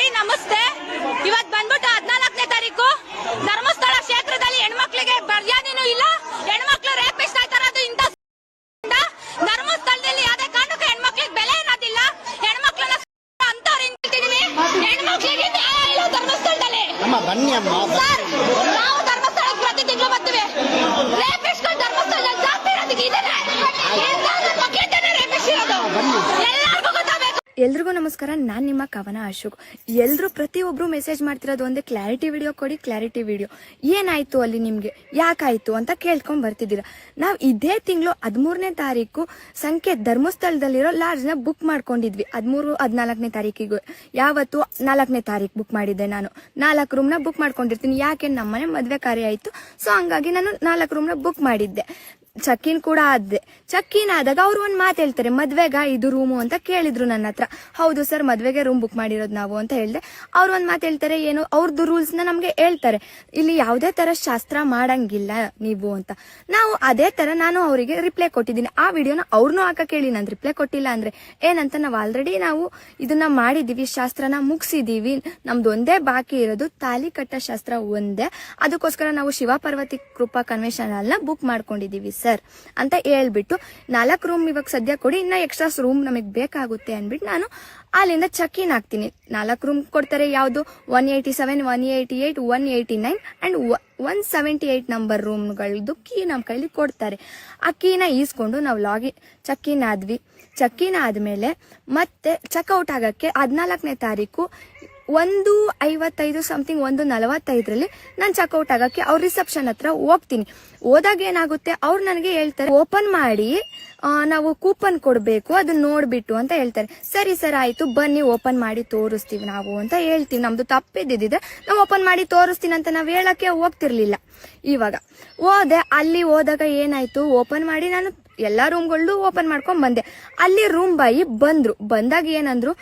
ನೋಡಿ ನಮಸ್ತೆ. ಇವತ್ ಬಂದ್ಬಿಟ್ಟು ಹದಿನಾಲ್ಕನೇ ತಾರೀಕು. ಧರ್ಮಸ್ಥಳ ಕ್ಷೇತ್ರದಲ್ಲಿ ಹೆಣ್ಮಕ್ಳಿಗೆ ಮರ್ಯಾದೆನೂ ಇಲ್ಲ? ಹೆಣ್ಮಕ್ಳು ರೇಪಿಸ್ಟ್ ಆಯ್ತಾರ ಅದು ದ ಧರ್ಮಸ್ಥಳದಲ್ಲಿ ಯಾವ್ದೇ ಕಾರಣಕ್ಕೂ ಹೆಣ್ಮಕ್ಳಿಗೆ ಬೆಲೆ ಇರೋದಿಲ್ಲ ಹೆಣ್ಮಕ್ಳನ್ನ ಅಂತವ್ರು ನಿಂತಿದೀವಿ ಹೆಣ್ಮಕ್ಳಿಗೆ ನ್ಯಾಯ ಇಲ್ಲ ಧರ್ಮಸ್ಥಳದಲ್ಲಿ. ಬನ್ನಿ ಅಮ್ಮ. ನಾವು ಧರ್ಮಸ್ಥಳಕ್ಕೆ ಪ್ರತಿ ತಿಂಗಳು ಬರ್ತೀವಿ. ರೇಪಿಸ್ಟ್ಗಳು ಧರ್ಮಸ್ಥಳದಲ್ಲಿ ಜಾಸ್ತಿ ಇರೋದಕ್ಕೆ ಇದೇನೆ ಮಕ್ಕಳಿಂದನೇ ರೇಪಿಸ್ಟ್ ಇರೋದು ಎಲ್ಲರಿಗೂ ಗೊತ್ತಾಗಬೇಕು ಎಲ್ರಿಗೂ ನಮಸ್ಕಾರ, ನಾನು ನಿಮ್ಮ ಕವನ ಅಶೋಕ್. ಎಲ್ಲರೂ ಪ್ರತಿಯೊಬ್ಬರು ಮೆಸೇಜ್ ಮಾಡ್ತಿರೋದು ಒಂದೇ ಕ್ಲಾರಿಟಿ ವಿಡಿಯೋ ಕೊಡಿ ಕ್ಲಾರಿಟಿ ವಿಡಿಯೋ ಏನಾಯ್ತು ಅಲ್ಲಿ ನಿಮಗೆ? ಯಾಕಾಯ್ತು ಅಂತ ಕೇಳ್ಕೊಂಡು ಬರ್ತಿದ್ದೀರಾ? ನಾವು ಇದೇ ತಿಂಗಳು ಹದಿಮೂರನೇ ತಾರೀಕು ಸಂಖ್ಯೆ ಧರ್ಮಸ್ಥಳದಲ್ಲಿರೋ ಲಾಡ್ಜ್ನ ಬುಕ್ ಮಾಡ್ಕೊಂಡಿದ್ವಿ. ಹದಿಮೂರು, ಹದಿನಾಲ್ಕನೇ ತಾರೀಕಿಗೆ. ಯಾವತ್ತು ನಾಲ್ಕನೇ ತಾರೀಕು ಬುಕ್ ಮಾಡಿದ್ದೆ ನಾನು. ನಾಲ್ಕು ರೂಮ್ನ ಬುಕ್ ಮಾಡ್ಕೊಂಡಿರ್ತೀನಿ. ಯಾಕೆ ನಮ್ಮನೆ ಮದುವೆ ಕಾರ್ಯ ಆಯಿತು? ಸೊ ಹಂಗಾಗಿ ನಾನು ನಾಲ್ಕು ರೂಮ್ನ ಬುಕ್ ಮಾಡಿದ್ದೆ. ಚಕ್ಕಿನ್ ಕೂಡ ಆದ್ದೆ ಚಕ್ಕಿನ್ ಆದಾಗ ಅವ್ರು ಒಂದ್ ಮಾತು ಹೇಳ್ತಾರೆ, ಮದ್ವೆಗ ಇದು ರೂಮು ಅಂತ ಕೇಳಿದ್ರು ನನ್ನ ಹತ್ರ. ಹೌದು ಸರ್, ಮದ್ವೆಗೆ ರೂಮ್ ಬುಕ್ ಮಾಡಿರೋದು ನಾವು ಅಂತ ಹೇಳಿದೆ. ಅವ್ರು ಒಂದ್ ಮಾತು ಹೇಳ್ತಾರೆ, ಏನು ಅವ್ರದ್ದು ರೂಲ್ಸ್ನ ನಮ್ಗೆ ಹೇಳ್ತಾರೆ. ಇಲ್ಲಿ ಯಾವುದೇ ತರ ಶಾಸ್ತ್ರ ಮಾಡಂಗಿಲ್ಲ ನೀವು ಅಂತ. ನಾವು ಅದೇ ತರ ನಾನು ಅವರಿಗೆ ರಿಪ್ಲೈ ಕೊಟ್ಟಿದ್ದೀನಿ. ಆ ವಿಡಿಯೋನ ಅವ್ರನ್ನೂ ಹಾಕ ಕೇಳಿ, ನಾನು ರಿಪ್ಲೈ ಕೊಟ್ಟಿಲ್ಲ ಅಂದ್ರೆ ಏನಂತ ನಾವು ಆಲ್ರೆಡಿ ನಾವು ಇದನ್ನ ಮಾಡಿದೀವಿ, ಶಾಸ್ತ್ರನ ಮುಗಿಸಿದೀವಿ. ನಮ್ದು ಒಂದೇ ಬಾಕಿ ಇರೋದು ತಾಲಿ ಕಟ್ಟ ಶಾಸ್ತ್ರ ಒಂದೇ. ಅದಕ್ಕೋಸ್ಕರ ನಾವು ಶಿವ ಪಾರ್ವತಿ ಕೃಪಾ ಕನ್ವೆನ್ಷನ್ನ ಬುಕ್ ಮಾಡ್ಕೊಂಡಿದೀವಿ ಸರ್ ಅಂತ ಹೇಳ್ಬಿಟ್ಟು ನಾಲ್ಕು ರೂಮ್ ಇವಾಗ ಸದ್ಯ ಕೊಡಿ, ಇನ್ನ ಎಕ್ಸ್ಟ್ರಾ ರೂಮ್ ನಮಗೆ ಬೇಕಾಗುತ್ತೆ ಅಂದ್ಬಿಟ್ಟು ನಾನು ಅಲ್ಲಿಂದ ಚೆಕ್ ಇನ್ ಆಗ್ತೀನಿ. ನಾಲ್ಕು ರೂಮ್ ಕೊಡ್ತಾರೆ ಯಾವುದು? One eighty seven one eighty eight one eighty nine and one seventy eight number ರೂಮ್ಗಳದ್ದು key ನಮ್ಮ ಕೈಲಿ ಕೊಡ್ತಾರೆ. ಆ ಕೀನ ಈಸ್ಕೊಂಡು ನಾವು ಲಾಗಿನ್ ಚೆಕ್ ಇನ್ ಆದ್ವಿ. ಚೆಕ್ ಇನ್ ಆದ್ಮೇಲೆ ಮತ್ತೆ ಚೆಕ್ಔಟ್ ಆಗಕ್ಕೆ ಹದಿನಾಲ್ಕನೇ ತಾರೀಕು ಒಂದು ಐವತ್ತೈದು ಸಮಥಿಂಗ್ ಒಂದು ನಲವತ್ತೈದರಲ್ಲಿ ನಾನು ಚೆಕ್ಔಟ್ ಆಗಕ್ಕೆ ಅವ್ರ ರಿಸೆಪ್ಷನ್ ಹತ್ರ ಹೋಗ್ತೀನಿ. ಹೋದಾಗ ಏನಾಗುತ್ತೆ? ಅವ್ರು ನನಗೆ ಹೇಳ್ತಾರೆ ಓಪನ್ ಮಾಡಿ ನಾವು ಕೂಪನ್ ಕೊಡಬೇಕು ಅದನ್ನ ನೋಡ್ಬಿಟ್ಟು ಅಂತ ಹೇಳ್ತಾರೆ. ಸರಿ ಸರ್, ಆಯ್ತು, ಬನ್ನಿ ಓಪನ್ ಮಾಡಿ ತೋರಿಸ್ತೀವಿ ನಾವು ಅಂತ ಹೇಳ್ತೀವಿ. ನಮ್ದು ತಪ್ಪಿದ್ದಿದ್ರೆ ನಾವು ಓಪನ್ ಮಾಡಿ ತೋರಿಸ್ತೀನಿ ಅಂತ ನಾವು ಹೇಳಕ್ಕೆ ಹೋಗ್ತಿರ್ಲಿಲ್ಲ. ಇವಾಗ, ಹೋದೆ, ಅಲ್ಲಿ ಹೋದಾಗ ಏನಾಯ್ತು? ಓಪನ್ ಮಾಡಿ ನಾನು ಎಲ್ಲಾ ರೂಮ್ಗಳು ಓಪನ್ ಮಾಡ್ಕೊಂಡು ಬಂದೆ. ಅಲ್ಲಿ ರೂಮ್ ಬಾಯಿ ಬಂದ್ರು. ಬಂದಾಗ ಏನಂದ್ರು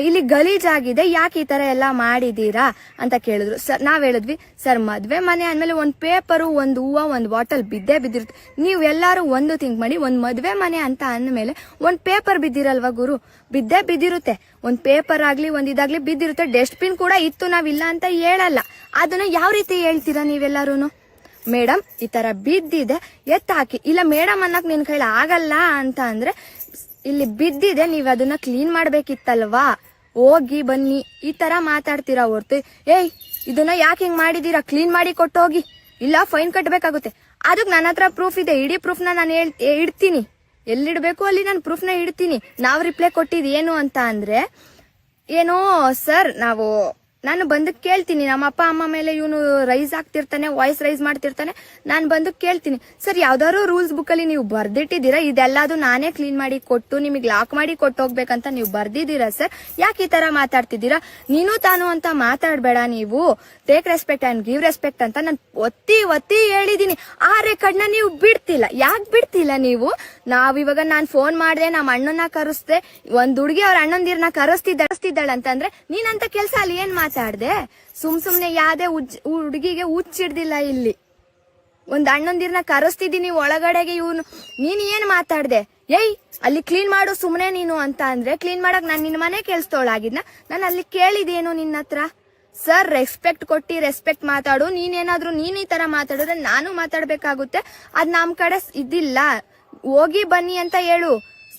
ಇಲ್ಲಿ ಗಲೀಜಾಗಿದೆ ಯಾಕೆ ಈ ತರ ಎಲ್ಲ ಮಾಡಿದೀರಾ? ಅಂತ ಕೇಳಿದ್ರು. ಸರ್ ನಾವ್ ಹೇಳಿದ್ವಿ, ಸರ್, ಮದುವೆ ಮನೆ ಅಂದ್ಮೇಲೆ ಒಂದು ಪೇಪರು ಒಂದು ಹೂವ, ಒಂದು ಬಾಟಲ್ ಬಿದ್ದೇ ಬಿದ್ದಿರುತ್ತೆ. ನೀವು ಎಲ್ಲರೂ ಒಂದು ಥಿಂಕ್ ಮಾಡಿ, ಒಂದು ಮದುವೆ ಮನೆ ಅಂತ ಅಂದ್ಮೇಲೆ ಒಂದು ಪೇಪರ್ ಬಿದ್ದಿರಲ್ವಾ ಗುರು? ಬಿದ್ದೇ ಬಿದ್ದಿರುತ್ತೆ. ಒಂದು ಪೇಪರ್ ಆಗಲಿ, ಒಂದ್ ಇದಾಗ್ಲಿ ಬಿದ್ದಿರುತ್ತೆ. ಡಸ್ಟ್ಬಿನ್ ಕೂಡ ಇತ್ತು ನಾವಿಲ್ಲ ಅಂತ ಹೇಳಲ್ಲ. ಅದನ್ನ ಯಾವ ರೀತಿ ಹೇಳ್ತೀರಾ ನೀವೆಲ್ಲಾರು ಮೇಡಮ್ ಈ ತರ ಬಿದ್ದಿದೆ, ಎತ್ತ ಹಾಕಿ. ಇಲ್ಲ ಮೇಡಮ್ ಅನ್ನಕ್ ನಿನ್ ಕೈಲಿ ಆಗಲ್ಲ ಅಂತ ಅಂದ್ರೆ, ಇಲ್ಲಿ ಬಿದ್ದಿದೆ, ನೀವ್ ಅದನ್ನ ಕ್ಲೀನ್ ಮಾಡ್ಬೇಕಿತ್ತಲ್ವಾ? ಹೋಗಿ ಬನ್ನಿ. ಈ ತರ ಮಾತಾಡ್ತೀರಾ ಹೊರ್ತು. ಏಯ್, ಇದನ್ನ ಯಾಕೆ ಹಿಂಗ್ ಮಾಡಿದೀರಾ? ಕ್ಲೀನ್ ಮಾಡಿ ಕೊಟ್ಟು ಹೋಗಿ ಇಲ್ಲ ಫೈನ್ ಕಟ್ಬೇಕಾಗುತ್ತೆ. ಅದಕ್ಕೆ ನನ್ನ ಹತ್ರ ಪ್ರೂಫ್ ಇದೆ. ಇಡೀ ಪ್ರೂಫ್ನ ನಾನು ಹೇಳ್ ಇಡ್ತೀನಿ. ಎಲ್ಲಿಡ್ಬೇಕು ಅಲ್ಲಿ ನಾನು ಪ್ರೂಫ್ನ ಇಡ್ತೀನಿ. ನಾವು ರಿಪ್ಲೈ ಕೊಟ್ಟಿದ್ ಏನು ಅಂತ ಅಂದ್ರೆ, ಏನೋ ಸರ್ ನಾವು ನಾನು ಬಂದು ಕೇಳ್ತೀನಿ, ನಮ್ಮ ಅಪ್ಪ, ಅಮ್ಮ ಮೇಲೆ ಇವನು ರೈಸ್ ಆಗ್ತಿರ್ತಾನೆ ವಾಯ್ಸ್ ರೈಸ್ ಮಾಡ್ತಿರ್ತಾನೆ, ನಾನು ಬಂದು ಕೇಳ್ತೀನಿ. ಸರ್, ಯಾವ್ದಾದ್ರು ರೂಲ್ಸ್ ಬುಕ್ ಅಲ್ಲಿ ನೀವು ಬರ್ದಿಟ್ಟಿದ್ದೀರಾ? ಇದೆಲ್ಲದು ನಾನೇ ಕ್ಲೀನ್ ಮಾಡಿ ಕೊಟ್ಟು, ನಿಮಗೆ ಲಾಕ್ ಮಾಡಿ ಕೊಟ್ಟು ಹೋಗ್ಬೇಕಂತ ನೀವು ಬರ್ದಿದ್ದೀರಾ ಸರ್? ಯಾಕೆ ಈ ತರ ಮಾತಾಡ್ತಿದ್ದೀರಾ? ನೀನು ತಾನು ಅಂತ ಮಾತಾಡ್ಬೇಡ ನೀವು. Take respect and give respect ಅಂತ ನಾನು ಒತ್ತಿ ಒತ್ತಿ ಹೇಳಿದೀನಿ ಆ ರೆಕಾರ್ಡ್ನ ನೀವು ಬಿಡ್ತಿಲ್ಲ. ಯಾಕೆ ಬಿಡ್ತಿಲ್ಲ ನೀವು? ನಾವಿವಾಗ ನಾನ್ ಫೋನ್ ಮಾಡಿದೆ ನಮ್ಮ ಅಣ್ಣನ ಕರೆಸ್ದೆ, ಒಂದ್ ಹುಡುಗಿ ಅವ್ರ ಅಣ್ಣಂದಿರ್ನ ಕರೆಸ್ತಿದ್ದ ಅಂತಂದ್ರೆ ನೀನಂತ ಕೆಲಸ ಅಲ್ಲಿ ಏನ್ ಮಾತಾಡ್ದೆ. ಸುಮ್ ಸುಮ್ನೆ ಯಾವ್ದೇ ಹುಡುಗಿಗೆ ಹುಚ್ಚಿಡ್ದಿಲ್ಲ ಇಲ್ಲಿ. ಒಂದ್ ಅಣ್ಣಂದಿರ್ನ ಕರೆಸ್ತಿದ್ದೀನಿ ಒಳಗಡೆಗೆ ಇವನು. ನೀನ್ ಏನ್ ಮಾತಾಡ್ದೆ? ಏಯ್, ಅಲ್ಲಿ ಕ್ಲೀನ್ ಮಾಡು ಸುಮ್ನೆ ನೀನು ಅಂತ ಅಂದ್ರೆ ಕ್ಲೀನ್ ಮಾಡಕ್ ನಾನು ನಿನ್ ಮನೆ ಕೆಲ್ಸದೊಳಗಿದ್ನ ನಾನು ಅಲ್ಲಿ ಕೇಳಿದೇನು ನಿನ್ನ ಹತ್ರ? ಸರ್ ರೆಸ್ಪೆಕ್ಟ್ ಕೊಟ್ಟಿ ರೆಸ್ಪೆಕ್ಟ್ ಮಾತಾಡು. ನೀನೇನಾದ್ರೂ ನೀನ್ ಈ ತರ ಮಾತಾಡಿದ್ರೆ ನಾನು ಮಾತಾಡ್ಬೇಕಾಗುತ್ತೆ. ಅದ್ ನಮ್ ಕಡೆ ಇದಿಲ್ಲ. ಹೋಗಿ ಬನ್ನಿ ಅಂತ ಹೇಳು.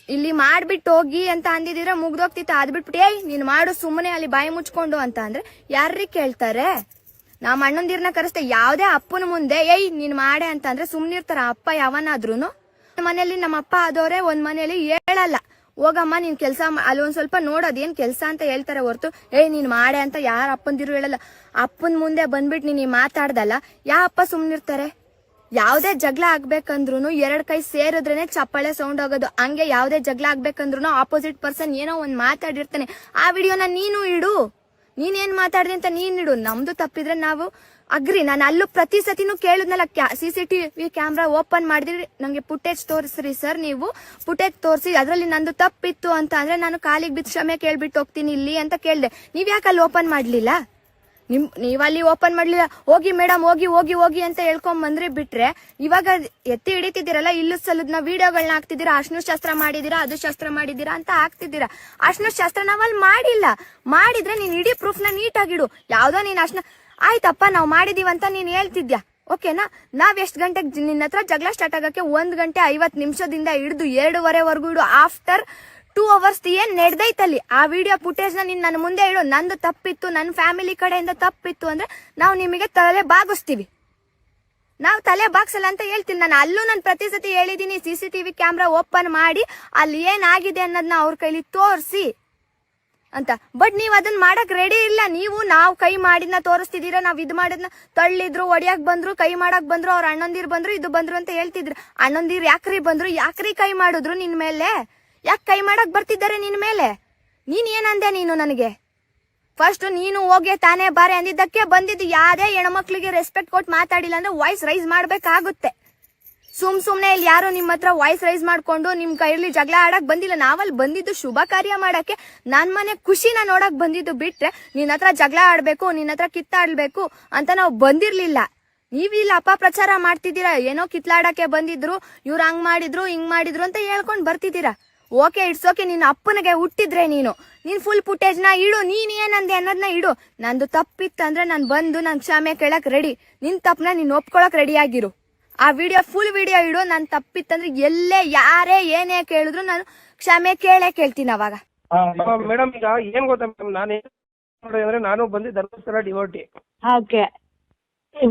ಇಲ್ಲಿ ಮಾಡ್ಬಿಟ್ಟು ಹೋಗಿ ಅಂತ ಅಂದಿದ್ರೆ ಮುಗ್ದೋಗ್ತಿತ್ತು. ಅದ್ ಬಿಟ್ಬಿಟ್ಟು, ಏಯ್, ನೀನ್ ಮಾಡು ಸುಮ್ಮನೆ ಅಲ್ಲಿ ಬಾಯಿ ಮುಚ್ಕೊಂಡು ಅಂತ ಅಂದ್ರೆ, ಯಾರ್ರೀ ಕೇಳ್ತಾರೆ? ನಮ್ಮ ಅಣ್ಣಂದಿರ್ನ ಕರೆಸ್ತೆ ಯಾವ್ದೇ ಅಪ್ಪನ ಮುಂದೆ, ಏಯ್, ನೀನ್ ಮಾಡೆ ಅಂತ ಅಂದ್ರೆ ಸುಮ್ನಿರ್ತಾರ ಅಪ್ಪ ಯಾವನಾದ್ರೂನು. ಮನೇಲಿ ನಮ್ಮ ಅಪ್ಪ ಆದವ್ರೆ, ಒಂದ್ ಮನೇಲಿ ಹೇಳಲ್ಲ. ಹೋಗಮ್ಮ, ನೀನ್ ಕೆಲ್ಸ ಅಲ್ಲಿ ಒಂದ್ ಸ್ವಲ್ಪ ನೋಡೋದ್ ಏನ್ ಕೆಲ್ಸ ಅಂತ ಹೇಳ್ತಾರೆ ಹೊರ್ತು, ಏಯ್, ನೀನ್ ಮಾಡೆ ಅಂತ ಯಾರ ಅಪ್ಪಂದಿರು ಹೇಳಲ್ಲ. ಅಪ್ಪನ ಮುಂದೆ ಬಂದ್ಬಿಟ್ಟು ನೀನ್ ಮಾತಾಡ್ದಲ್ಲ, ಯಾ ಅಪ್ಪ ಸುಮ್ನಿರ್ತಾರೆ? ಯಾವ್ದೇ ಜಗಳ ಆಗ್ಬೇಕಂದ್ರು ಎರಡ್ ಕೈ ಸೇರಿದ್ರೇನೆ ಚಪ್ಪಾಳೆ ಸೌಂಡ್ ಆಗೋದು. ಹಂಗೆ ಯಾವ್ದೇ ಜಗಳ ಆಗ್ಬೇಕಂದ್ರು ಆಪೋಸಿಟ್ ಪರ್ಸನ್ ಏನೋ ಒಂದ್ ಮಾತಾಡಿರ್ತಾನೆ. ಆ ವಿಡಿಯೋನ ನೀನು ಇಡು. ನೀನೇನ್ ಮಾತಾಡ್ದೆ ಅಂತ ನೀನ್ ಇಡು. ನಮ್ದು ತಪ್ಪಿದ್ರೆ ನಾವು ಅಗ್ರಿ. ನಾನು ಅಲ್ಲೂ ಪ್ರತಿ ಸತಿನೂ ಕೇಳಿದ್ನಲ್ಲ C C TV camera open ಮಾಡಿದ್ರಿ. ನಂಗೆ ಪುಟೇಜ್ ತೋರಿಸ್ರಿ ಸರ್ ನೀವು. ಪುಟೇಜ್ ತೋರಿಸಿ, ಅದ್ರಲ್ಲಿ ನಂದು ತಪ್ಪಿತ್ತು ಅಂತ ಅಂದ್ರೆ ನಾನು ಕಾಲಿಗೆ ಬಿದ್ದು ಕ್ಷಮೆ ಕೇಳ್ಬಿಟ್ಟು ಹೋಗ್ತೀನಿ ಇಲ್ಲಿ ಅಂತ ಕೇಳ್ದೆ. ನೀವ್ ಯಾಕೆ ಅಲ್ಲಿ ಓಪನ್ ಮಾಡ್ಲಿಲ್ಲ? ನಿಮ್ ನೀವಲ್ಲಿ ಓಪನ್ ಮಾಡ್ಲಿಲ್ಲ, ಹೋಗಿ ಮೇಡಮ್ ಹೋಗಿ ಹೋಗಿ ಹೋಗಿ ಅಂತ ಹೇಳ್ಕೊಂಡ್ ಬಂದ್ರೆ ಬಿಟ್ರೆ ಇವಾಗ ಎತ್ತಿ ಹಿಡಿತಿದ್ದೀರಲ್ಲ, ಇಲ್ಲೂ ಸಲದ್ನ ವಿಡಿಯೋಗಳನ್ನ ಹಾಕ್ತಿದ್ದೀರಾ ಅಶ್ನು ಶಾಸ್ತ್ರ ಮಾಡಿದೀರಾ ಅದು ಶಾಸ್ತ್ರ ಮಾಡಿದೀರಾ ಅಂತ ಹಾಕ್ತಿದ್ದೀರಾ. ಅಶ್ನು ಶಾಸ್ತ್ರ ನಾವಲ್ಲಿ ಮಾಡಿಲ್ಲ. ಮಾಡಿದ್ರೆ ನೀನ್ ಇಡೀ ಪ್ರೂಫ್ನ ನೀಟಾಗಿಡು. ಯಾವ್ದೋ ನೀನ್ ಅಶ್ನ ಆಯ್ತಪ್ಪ, ನಾವ್ ಮಾಡಿದೀವಂತ ನೀನ್ ಹೇಳ್ತಿದ್ಯಾ? ಓಕೆನಾ? ನಾವ್ ಎಷ್ಟ್ ಗಂಟೆಗೆ ನಿನ್ನ ಹತ್ರ ಜಗಳ ಸ್ಟಾರ್ಟ್ ಆಗಕ್ಕೆ ಒಂದ್ ಗಂಟೆ ಐವತ್ ನಿಮಿಷದಿಂದ ಹಿಡಿದು ಎರಡೂವರೆವರೆಗೂ ಇಡು. ಆಫ್ಟರ್ ಟೂ ಅವರ್ಸ್ ಏನ್ ನಡೆದೈತಲ್ಲಿ ಆ ವಿಡಿಯೋ ಫುಟೇಜ್ನ ನೀನ್ ನನ್ನ ಮುಂದೆ ಹೇಳು ನಂದು ತಪ್ಪಿತ್ತು ನನ್ನ ಫ್ಯಾಮಿಲಿ ಕಡೆಯಿಂದ ತಪ್ಪಿತ್ತು ಅಂದ್ರೆ ನಾವು ನಿಮಗೆ ತಲೆ ಬಾಗಿಸ್ತೀವಿ. ನಾವು ತಲೆ ಬಾಗ್ಸಲ್ಲ ಅಂತ ಹೇಳ್ತೀನಿ. ನಾನು ಅಲ್ಲೂ ನಾನು ಪ್ರತಿ ಸತಿ ಹೇಳಿದೀನಿ C C TV camera open ಮಾಡಿ, ಅಲ್ಲಿ ಏನಾಗಿದೆ ಅನ್ನೋದನ್ನ ಅವ್ರ ಕೈಲಿ ತೋರಿಸಿ ಅಂತ. ಬಟ್ ನೀವು ಅದನ್ನ ಮಾಡಕ್ ರೆಡಿ ಇಲ್ಲ. ನೀವು ನಾವು ಕೈ ಮಾಡಿದ್ನ ತೋರಿಸ್ತಿದ್ದೀರಾ, ನಾವ್ ಇದು ಮಾಡಿದ್ನ ತಳ್ಳಿದ್ರು, ಒಡಿಯಾಕ್ ಬಂದ್ರು, ಕೈ ಮಾಡಕ್ ಬಂದ್ರು, ಅವ್ರ ಅಣ್ಣಂದಿರ್ ಬಂದ್ರು, ಇದು ಬಂದ್ರು ಅಂತ ಹೇಳ್ತಿದ್ರು. ಅಣ್ಣಂದಿರ್ ಯಾಕ್ರಿ ಬಂದ್ರು, ಯಾಕ್ರಿ ಕೈ ಮಾಡಿದ್ರು ನಿನ್ ಮೇಲೆ? ಯಾಕೆ ಕೈ ಮಾಡಕ್ ಬರ್ತಿದ್ದಾರೆ ನಿನ್ ಮೇಲೆ? ನೀನ್ ಏನಂದೆ ನೀನು ನನಗೆ? ಫಸ್ಟ್ ನೀನು ಹೋಗಿ ತಾನೇ ಬಾರೆ ಅಂದಿದ್ದಕ್ಕೆ ಬಂದಿದ್ದು ಯಾರೇ ಹೆಣ್ಮಕ್ಳಿಗೆ ರೆಸ್ಪೆಕ್ಟ್ ಕೊಟ್ಟು ಮಾತಾಡಿಲ್ಲ ಅಂದ್ರೆ ವಾಯ್ಸ್ ರೈಸ್ ಮಾಡ್ಬೇಕಾಗುತ್ತೆ. ಸುಮ್ ಸುಮ್ನೆ ಇಲ್ಲಿ ಯಾರು ನಿಮ್ಮ ಹತ್ರ ವಾಯ್ಸ್ ರೈಸ್ ಮಾಡ್ಕೊಂಡು ನಿಮ್ ಕೈಯಲ್ಲಿ ಜಗಳ ಆಡಕ್ ಬಂದಿಲ್ಲ. ನಾವಲ್ಲಿ ಬಂದಿದ್ದು ಶುಭ ಕಾರ್ಯ ಮಾಡಕ್ಕೆ. ನನ್ ಮನೆ ಖುಷಿನ ನೋಡಕ್ ಬಂದಿದ್ದು ಬಿಟ್ರೆ ನಿನ್ನ ಹತ್ರ ಜಗಳ ಆಡ್ಬೇಕು ನಿನ್ನ ಹತ್ರ ಕಿತ್ತಾಡ್ಬೇಕು ಅಂತ ನಾವು ಬಂದಿರ್ಲಿಲ್ಲ. ನೀವ್ ಇಲ್ಲಿ ಅಪಪ್ರಚಾರ ಮಾಡ್ತಿದ್ದೀರಾ? ಏನೋ ಕಿತ್ಲಾಡಕ್ಕೆ ಬಂದಿದ್ರು, ಇವ್ರು ಹಂಗ್ ಮಾಡಿದ್ರು, ಹಿಂಗ್ ಮಾಡಿದ್ರು ಅಂತ ಹೇಳ್ಕೊಂಡ್ ಬರ್ತಿದ್ದೀರಾ? ಓಕೆ ಇಟ್ಸ್ ಓಕೆ ನಿನ್ನ ಅಪ್ಪನಿಗೆ ಹುಟ್ಟಿದ್ರೆ ನೀನು. ನೀನ್ ಫುಲ್ ಫುಟೇಜ್ನ ಇಡು ನೀನ್ ಏನಂದೆ ಅನ್ನೋದನ್ನ ಇಡು. ನಂದು ತಪ್ಪಿತ್ತಂದ್ರೆ ನಾನು ಬಂದು ನನ್ ಕ್ಷಮೆ ಕೇಳಕ್ ರೆಡಿ ನಿನ್ ತಪ್ಪನ್ನ ನೀನ್ ಒಪ್ಕೊಳಕ್ ರೆಡಿ ಆಗಿರು. ಆ ವಿಡಿಯೋ ಫುಲ್ ವಿಡಿಯೋ ಇಡು ನನ್ ತಪ್ಪಿತ್ತಂದ್ರೆ ಎಲ್ಲೇ ಯಾರೇ ಏನೇ ಕೇಳಿದ್ರು ನಾನು ಕ್ಷಮೆ ಕೇಳೇ ಕೇಳ್ತೀನಿ ಅವಾಗ. ಮೇಡಮ್ ಈಗ ಏನ್ ಗೊತ್ತಾ ಮೇಡಮ್ ನಾನು ಅಂದ್ರೆ ನಾನು ಬಂದು ಧರ್ಮಸ್ಥಳ ಡಿವೋಟಿ ಓಕೆ